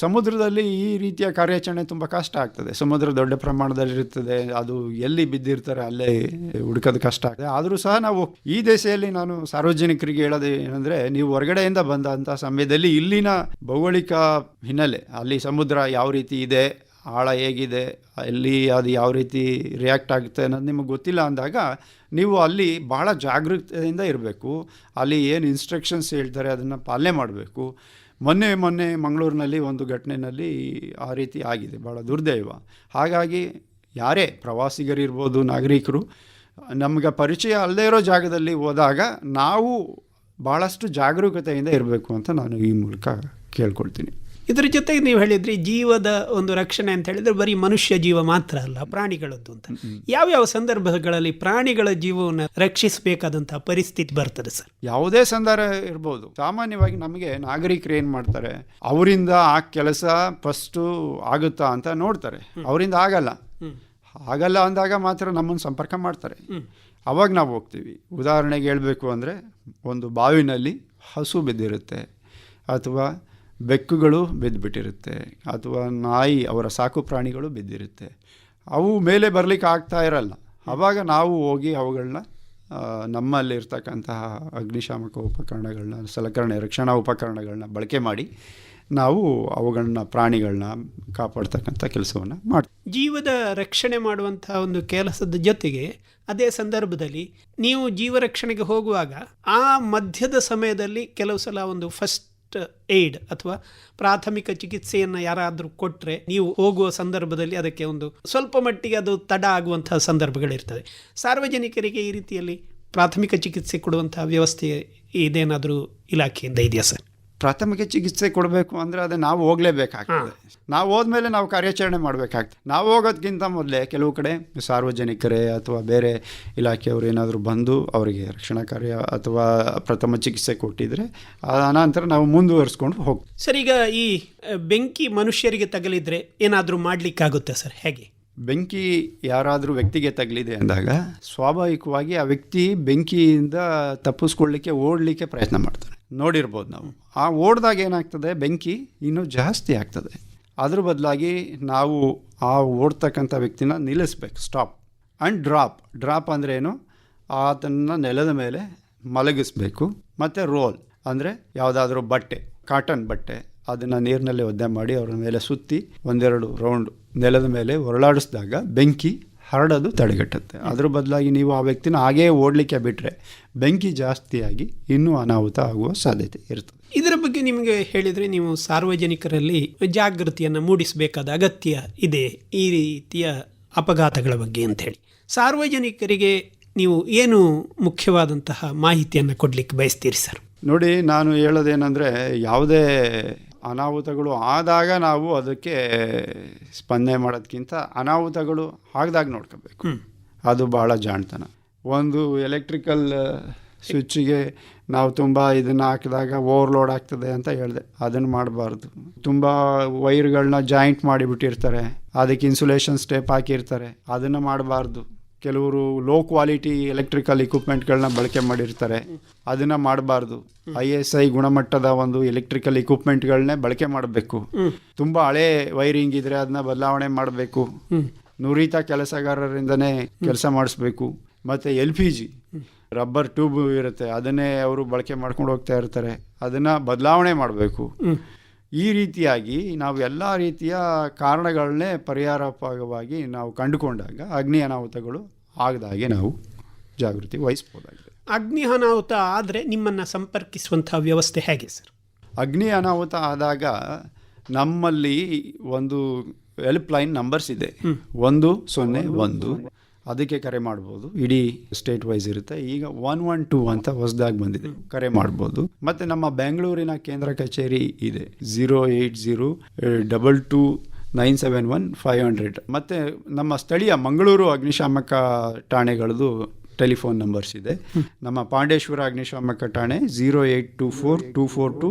ಸಮುದ್ರದಲ್ಲಿ ಈ ರೀತಿಯ ಕಾರ್ಯಾಚರಣೆ ತುಂಬ ಕಷ್ಟ ಆಗ್ತದೆ. ಸಮುದ್ರ ದೊಡ್ಡ ಪ್ರಮಾಣದಲ್ಲಿ ಇರ್ತದೆ ಅದು ಎಲ್ಲಿ ಬಿದ್ದಿರ್ತಾರೆ ಅಲ್ಲೇ ಹುಡುಕೋದು ಕಷ್ಟ ಆಗ್ತದೆ. ಆದರೂ ಸಹ ನಾವು ಈ ದೇಶದಲ್ಲಿ ನಾನು ಸಾರ್ವಜನಿಕರಿಗೆ ಹೇಳೋದು ಏನಂದರೆ, ನೀವು ಹೊರಗಡೆಯಿಂದ ಬಂದಂಥ ಸಮಯದಲ್ಲಿ ಇಲ್ಲಿನ ಭೌಗೋಳಿಕ ಹಿನ್ನೆಲೆ, ಅಲ್ಲಿ ಸಮುದ್ರ ಯಾವ ರೀತಿ ಇದೆ ಆಳ ಹೇಗಿದೆ ಅಲ್ಲಿ ಅದು ಯಾವ ರೀತಿ ರಿಯಾಕ್ಟ್ ಆಗುತ್ತೆ ಅನ್ನೋದು ನಿಮಗೆ ಗೊತ್ತಿಲ್ಲ ಅಂದಾಗ ನೀವು ಅಲ್ಲಿ ಭಾಳ ಜಾಗೃತೆಯಿಂದ ಇರಬೇಕು. ಅಲ್ಲಿ ಏನು ಇನ್ಸ್ಟ್ರಕ್ಷನ್ಸ್ ಹೇಳ್ತಾರೆ ಅದನ್ನು ಪಾಲನೆ ಮಾಡಬೇಕು. ಮೊನ್ನೆ ಮೊನ್ನೆ ಮಂಗಳೂರಿನಲ್ಲಿ ಒಂದು ಘಟನೆಯಲ್ಲಿ ಆ ರೀತಿ ಆಗಿದೆ ಭಾಳ ದುರ್ದೈವ. ಹಾಗಾಗಿ ಯಾರೇ ಪ್ರವಾಸಿಗರಿರ್ಬೋದು, ನಾಗರಿಕರು, ನಮಗೆ ಪರಿಚಯ ಅಲ್ಲದೇ ಇರೋ ಜಾಗದಲ್ಲಿ ಹೋದಾಗ ನಾವು ಭಾಳಷ್ಟು ಜಾಗರೂಕತೆಯಿಂದ ಇರಬೇಕು ಅಂತ ನಾನು ಈ ಮೂಲಕ ಕೇಳ್ಕೊಳ್ತೀನಿ.
ಇದರ ಜೊತೆಗೆ ನೀವು ಹೇಳಿದ್ರಿ ಜೀವದ ಒಂದು ರಕ್ಷಣೆ ಅಂತ ಹೇಳಿದ್ರೆ ಬರೀ ಮನುಷ್ಯ ಜೀವ ಮಾತ್ರ ಅಲ್ಲ ಪ್ರಾಣಿಗಳದ್ದು ಅಂತ. ಯಾವ್ಯಾವ ಸಂದರ್ಭಗಳಲ್ಲಿ ಪ್ರಾಣಿಗಳ ಜೀವವನ್ನು ರಕ್ಷಿಸಬೇಕಾದಂತಹ ಪರಿಸ್ಥಿತಿ ಬರ್ತದೆ ಸರ್?
ಯಾವುದೇ ಸಂದರ್ಭ ಇರ್ಬೋದು. ಸಾಮಾನ್ಯವಾಗಿ ನಮಗೆ ನಾಗರಿಕರು ಏನು ಮಾಡ್ತಾರೆ ಅವರಿಂದ ಆ ಕೆಲಸ ಫಸ್ಟು ಆಗುತ್ತಾ ಅಂತ ನೋಡ್ತಾರೆ. ಅವರಿಂದ ಆಗಲ್ಲ. ಆಗಲ್ಲ ಅಂದಾಗ ಮಾತ್ರ ನಮ್ಮನ್ನು ಸಂಪರ್ಕ ಮಾಡ್ತಾರೆ. ಅವಾಗ ನಾವು ಹೋಗ್ತೀವಿ. ಉದಾಹರಣೆಗೆ ಹೇಳಬೇಕು ಅಂದರೆ ಒಂದು ಬಾವಿನಲ್ಲಿ ಹಸು ಬಿದ್ದಿರುತ್ತೆ ಅಥವಾ ಬೆಕ್ಕುಗಳು ಬಿದ್ದುಬಿಟ್ಟಿರುತ್ತೆ ಅಥವಾ ನಾಯಿ ಅವರ ಸಾಕು ಪ್ರಾಣಿಗಳು ಬಿದ್ದಿರುತ್ತೆ. ಅವು ಮೇಲೆ ಬರಲಿಕ್ಕೆ ಆಗ್ತಾ ಇರಲ್ಲ. ಆವಾಗ ನಾವು ಹೋಗಿ ಅವುಗಳನ್ನ ನಮ್ಮಲ್ಲಿರ್ತಕ್ಕಂತಹ ಅಗ್ನಿಶಾಮಕ ಉಪಕರಣಗಳನ್ನ ಸಲಕರಣೆ, ರಕ್ಷಣಾ ಉಪಕರಣಗಳನ್ನ ಬಳಕೆ ಮಾಡಿ ನಾವು ಅವುಗಳನ್ನ ಪ್ರಾಣಿಗಳನ್ನ ಕಾಪಾಡ್ತಕ್ಕಂಥ ಕೆಲಸವನ್ನು ಮಾಡಿ.
ಜೀವದ ರಕ್ಷಣೆ ಮಾಡುವಂಥ ಒಂದು ಕೆಲಸದ ಜೊತೆಗೆ ಅದೇ ಸಂದರ್ಭದಲ್ಲಿ ನೀವು ಜೀವ ರಕ್ಷಣೆಗೆ ಹೋಗುವಾಗ ಆ ಮಧ್ಯದ ಸಮಯದಲ್ಲಿ ಕೆಲವು ಸಲ ಒಂದು ಫಸ್ಟ್ ಏಡ್ ಅಥವಾ ಪ್ರಾಥಮಿಕ ಚಿಕಿತ್ಸೆಯನ್ನು ಯಾರಾದರೂ ಕೊಟ್ಟರೆ ನೀವು ಹೋಗುವ ಸಂದರ್ಭದಲ್ಲಿ ಅದಕ್ಕೆ ಒಂದು ಸ್ವಲ್ಪ ಮಟ್ಟಿಗೆ ಅದು ತಡ ಆಗುವಂತಹ ಸಂದರ್ಭಗಳಿರ್ತದೆ ಸಾರ್ವಜನಿಕರಿಗೆ ಈ ರೀತಿಯಲ್ಲಿ ಪ್ರಾಥಮಿಕ ಚಿಕಿತ್ಸೆ ಕೊಡುವಂತಹ ವ್ಯವಸ್ಥೆ ಇದೇನಾದರೂ ಇಲಾಖೆಯಿಂದ ಇದೆಯಾ ಸರ್?
ಪ್ರಾಥಮಿಕ ಚಿಕಿತ್ಸೆ ಕೊಡಬೇಕು ಅಂದರೆ ಅದೇ ನಾವು ಹೋಗಲೇಬೇಕಾಗ್ತದೆ. ನಾವು ಹೋದ್ಮೇಲೆ ನಾವು ಕಾರ್ಯಾಚರಣೆ ಮಾಡಬೇಕಾಗ್ತದೆ. ನಾವು ಹೋಗೋದಕ್ಕಿಂತ ಮೊದಲೇ ಕೆಲವು ಕಡೆ ಸಾರ್ವಜನಿಕರೇ ಅಥವಾ ಬೇರೆ ಇಲಾಖೆಯವರು ಏನಾದರೂ ಬಂದು ಅವರಿಗೆ ರಕ್ಷಣಾ ಕಾರ್ಯ ಅಥವಾ ಪ್ರಥಮ ಚಿಕಿತ್ಸೆ ಕೊಟ್ಟಿದ್ರೆ ಅನಂತರ ನಾವು ಮುಂದುವರಿಸ್ಕೊಂಡು ಹೋಗ್ತೀವಿ.
ಸರ್ ಈಗ ಈ ಬೆಂಕಿ ಮನುಷ್ಯರಿಗೆ ತಗಲಿದ್ರೆ ಏನಾದರೂ ಮಾಡ್ಲಿಕ್ಕಾಗುತ್ತೆ ಸರ್? ಹೇಗೆ?
ಬೆಂಕಿ ಯಾರಾದರೂ ವ್ಯಕ್ತಿಗೆ ತಗಲಿದೆ ಅಂದಾಗ ಸ್ವಾಭಾವಿಕವಾಗಿ ಆ ವ್ಯಕ್ತಿ ಬೆಂಕಿಯಿಂದ ತಪ್ಪಿಸ್ಕೊಳ್ಳಿಕ್ಕೆ ಓಡಲಿಕ್ಕೆ ಪ್ರಯತ್ನ ಮಾಡ್ತಾನೆ. ನೋಡಿರ್ಬೋದು ನಾವು. ಆ ಓಡಿದಾಗ ಏನಾಗ್ತದೆ? ಬೆಂಕಿ ಇನ್ನೂ ಜಾಸ್ತಿ ಆಗ್ತದೆ. ಅದ್ರ ಬದಲಾಗಿ ನಾವು ಆ ಓಡ್ತಕ್ಕಂಥ ವ್ಯಕ್ತಿನ ನಿಲ್ಲಿಸ್ಬೇಕು. ಸ್ಟಾಪ್ ಆ್ಯಂಡ್ ಡ್ರಾಪ್ ಡ್ರಾಪ್ ಅಂದರೆ ಏನು? ಆತನ ನೆಲದ ಮೇಲೆ ಮಲಗಿಸ್ಬೇಕು. ಮತ್ತು ರೋಲ್ ಅಂದರೆ ಯಾವುದಾದ್ರೂ ಬಟ್ಟೆ ಕಾಟನ್ ಬಟ್ಟೆ, ಅದನ್ನು ನೀರಿನಲ್ಲಿ ಒದ್ದೆ ಮಾಡಿ ಅವರ ಮೇಲೆ ಸುತ್ತಿ ಒಂದೆರಡು ರೌಂಡ್ ನೆಲದ ಮೇಲೆ ಹೊರಳಾಡಿಸಿದಾಗ ಬೆಂಕಿ ಹರಡೋದು ತಡೆಗಟ್ಟುತ್ತೆ. ಅದ್ರ ಬದಲಾಗಿ ನೀವು ಆ ವ್ಯಕ್ತಿನ ಹಾಗೇ ಓಡಲಿಕ್ಕೆ ಬಿಟ್ಟರೆ ಬೆಂಕಿ ಜಾಸ್ತಿಯಾಗಿ ಇನ್ನೂ ಅನಾಹುತ ಆಗುವ ಸಾಧ್ಯತೆ ಇರ್ತದೆ.
ಇದರ ಬಗ್ಗೆ ನಿಮಗೆ ಹೇಳಿದರೆ ನೀವು ಸಾರ್ವಜನಿಕರಲ್ಲಿ ಜಾಗೃತಿಯನ್ನು ಮೂಡಿಸಬೇಕಾದ ಅಗತ್ಯ ಇದೆ ಈ ರೀತಿಯ ಅಪಘಾತಗಳ ಬಗ್ಗೆ ಅಂತ ಹೇಳಿ ಸಾರ್ವಜನಿಕರಿಗೆ ನೀವು ಏನು ಮುಖ್ಯವಾದಂತಹ ಮಾಹಿತಿಯನ್ನು ಕೊಡಲಿಕ್ಕೆ ಬಯಸ್ತೀರಿ ಸರ್?
ನೋಡಿ ನಾನು ಹೇಳೋದೇನೆಂದರೆ ಯಾವುದೇ ಅನಾಹುತಗಳು ಆದಾಗ ನಾವು ಅದಕ್ಕೆ ಸ್ಪಂದನೆ ಮಾಡೋದಕ್ಕಿಂತ ಅನಾಹುತಗಳು ಆಗದಾಗ ನೋಡ್ಕೋಬೇಕು. ಅದು ಭಾಳ ಜಾಣ್ತನ. ಒಂದು ಎಲೆಕ್ಟ್ರಿಕಲ್ ಸ್ವಿಚ್ಗೆ ನಾವು ತುಂಬ ಇದನ್ನು ಹಾಕಿದಾಗ ಓವರ್ಲೋಡ್ ಆಗ್ತದೆ ಅಂತ ಹೇಳಿದೆ. ಅದನ್ನು ಮಾಡಬಾರ್ದು. ತುಂಬ ವೈರ್ಗಳನ್ನ ಜಾಯಿಂಟ್ ಮಾಡಿಬಿಟ್ಟಿರ್ತಾರೆ. ಅದಕ್ಕೆ ಇನ್ಸುಲೇಷನ್ ಸ್ಟೆಪ್ ಹಾಕಿರ್ತಾರೆ. ಅದನ್ನು ಮಾಡಬಾರ್ದು. ಕೆಲವರು ಲೋ ಕ್ವಾಲಿಟಿ ಎಲೆಕ್ಟ್ರಿಕಲ್ ಇಕ್ವಿಪ್ಮೆಂಟ್ಗಳನ್ನ ಬಳಕೆ ಮಾಡಿರ್ತಾರೆ. ಅದನ್ನು ಮಾಡಬಾರ್ದು. ಐ ಎಸ್ ಐ ಗುಣಮಟ್ಟದ ಒಂದು ಎಲೆಕ್ಟ್ರಿಕಲ್ ಇಕ್ವಿಪ್ಮೆಂಟ್ಗಳನ್ನೇ ಬಳಕೆ ಮಾಡಬೇಕು. ತುಂಬ ಹಳೆ ವೈರಿಂಗ್ ಇದ್ರೆ ಅದನ್ನ ಬದಲಾವಣೆ ಮಾಡಬೇಕು. ನುರಿತ ಕೆಲಸಗಾರರಿಂದನೇ ಕೆಲಸ ಮಾಡಿಸ್ಬೇಕು. ಮತ್ತು L P G rubber tube ಇರುತ್ತೆ. ಅದನ್ನೇ ಅವರು ಬಳಕೆ ಮಾಡ್ಕೊಂಡು ಹೋಗ್ತಾ ಇರ್ತಾರೆ. ಅದನ್ನು ಬದಲಾವಣೆ ಮಾಡಬೇಕು. ಈ ರೀತಿಯಾಗಿ ನಾವು ಎಲ್ಲ ರೀತಿಯ ಕಾರಣಗಳನ್ನೇ ಪರಿಹಾರವಾಗಿ ನಾವು ಕಂಡುಕೊಂಡಾಗ ಅಗ್ನಿ ಅನಾಹುತಗಳು ಆಗದಾಗೆ ನಾವು ಜಾಗೃತಿ ವಹಿಸ್ಬೋದಾಗಿದೆ
ಅಗ್ನಿ ಅನಾಹುತ ಆದರೆ ನಿಮ್ಮನ್ನು ಸಂಪರ್ಕಿಸುವಂಥ ವ್ಯವಸ್ಥೆ ಹೇಗೆ ಸರ್?
ಅಗ್ನಿ ಅನಾಹುತ ಆದಾಗ ನಮ್ಮಲ್ಲಿ ಒಂದು ಹೆಲ್ಪ್ ಲೈನ್ ನಂಬರ್ಸ್ ಇದೆ ಒಂದು ಸೊನ್ನೆ ಒಂದು ಅದಕ್ಕೆ ಕರೆ ಮಾಡ್ಬೋದು. ಇಡೀ ಸ್ಟೇಟ್ ವೈಸ್ ಇರುತ್ತೆ. ಈಗ ಒನ್ ಒನ್ ಟೂ ಅಂತ ಹೊಸದಾಗಿ ಬಂದಿದೆ. ಕರೆ ಮಾಡ್ಬೋದು. ಮತ್ತು ನಮ್ಮ ಬೆಂಗಳೂರಿನ ಕೇಂದ್ರ ಕಚೇರಿ ಇದೆ. Zero eight zero double two nine seven one five hundred ಮತ್ತು ನಮ್ಮ ಸ್ಥಳೀಯ ಮಂಗಳೂರು ಅಗ್ನಿಶಾಮಕ ಠಾಣೆಗಳದು ಟೆಲಿಫೋನ್ ನಂಬರ್ಸ್ ಇದೆ. ನಮ್ಮ ಪಾಂಡೇಶ್ವರ ಅಗ್ನಿಶಾಮಕ ಠಾಣೆ zero eight two four two four two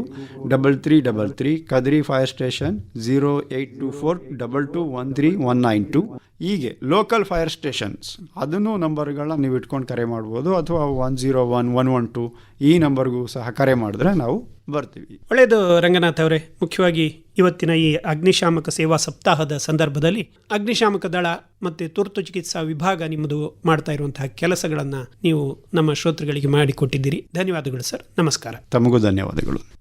double three double three Kadri fire station zero eight two four double two one three one nine two ಹೀಗೆ local fire stations ಅದನ್ನು ನಂಬರ್ಗಳನ್ನ ನೀವು ಇಟ್ಕೊಂಡು ಕರೆ ಮಾಡ್ಬೋದು ಅಥವಾ one zero one one one two ಈ ನಂಬರ್ಗೂ ಸಹ ಕರೆ ಮಾಡಿದ್ರೆ ನಾವು ಬರ್ತೀವಿ.
ಒಳ್ಳೆಯದು ರಂಗನಾಥ್ ಅವರೇ. ಮುಖ್ಯವಾಗಿ ಇವತ್ತಿನ ಈ ಅಗ್ನಿಶಾಮಕ ಸೇವಾ ಸಪ್ತಾಹದ ಸಂದರ್ಭದಲ್ಲಿ ಅಗ್ನಿಶಾಮಕ ದಳ ಮತ್ತು ತುರ್ತು ಚಿಕಿತ್ಸಾ ವಿಭಾಗ ನಿಮ್ಮದು ಮಾಡ್ತಾ ಇರುವಂತಹ ಕೆಲಸಗಳನ್ನು ನೀವು ನಮ್ಮ ಶ್ರೋತೃಗಳಿಗೆ ಮಾಡಿಕೊಟ್ಟಿದ್ದೀರಿ. ಧನ್ಯವಾದಗಳು ಸರ್. ನಮಸ್ಕಾರ.
ತಮಗೂ ಧನ್ಯವಾದಗಳು.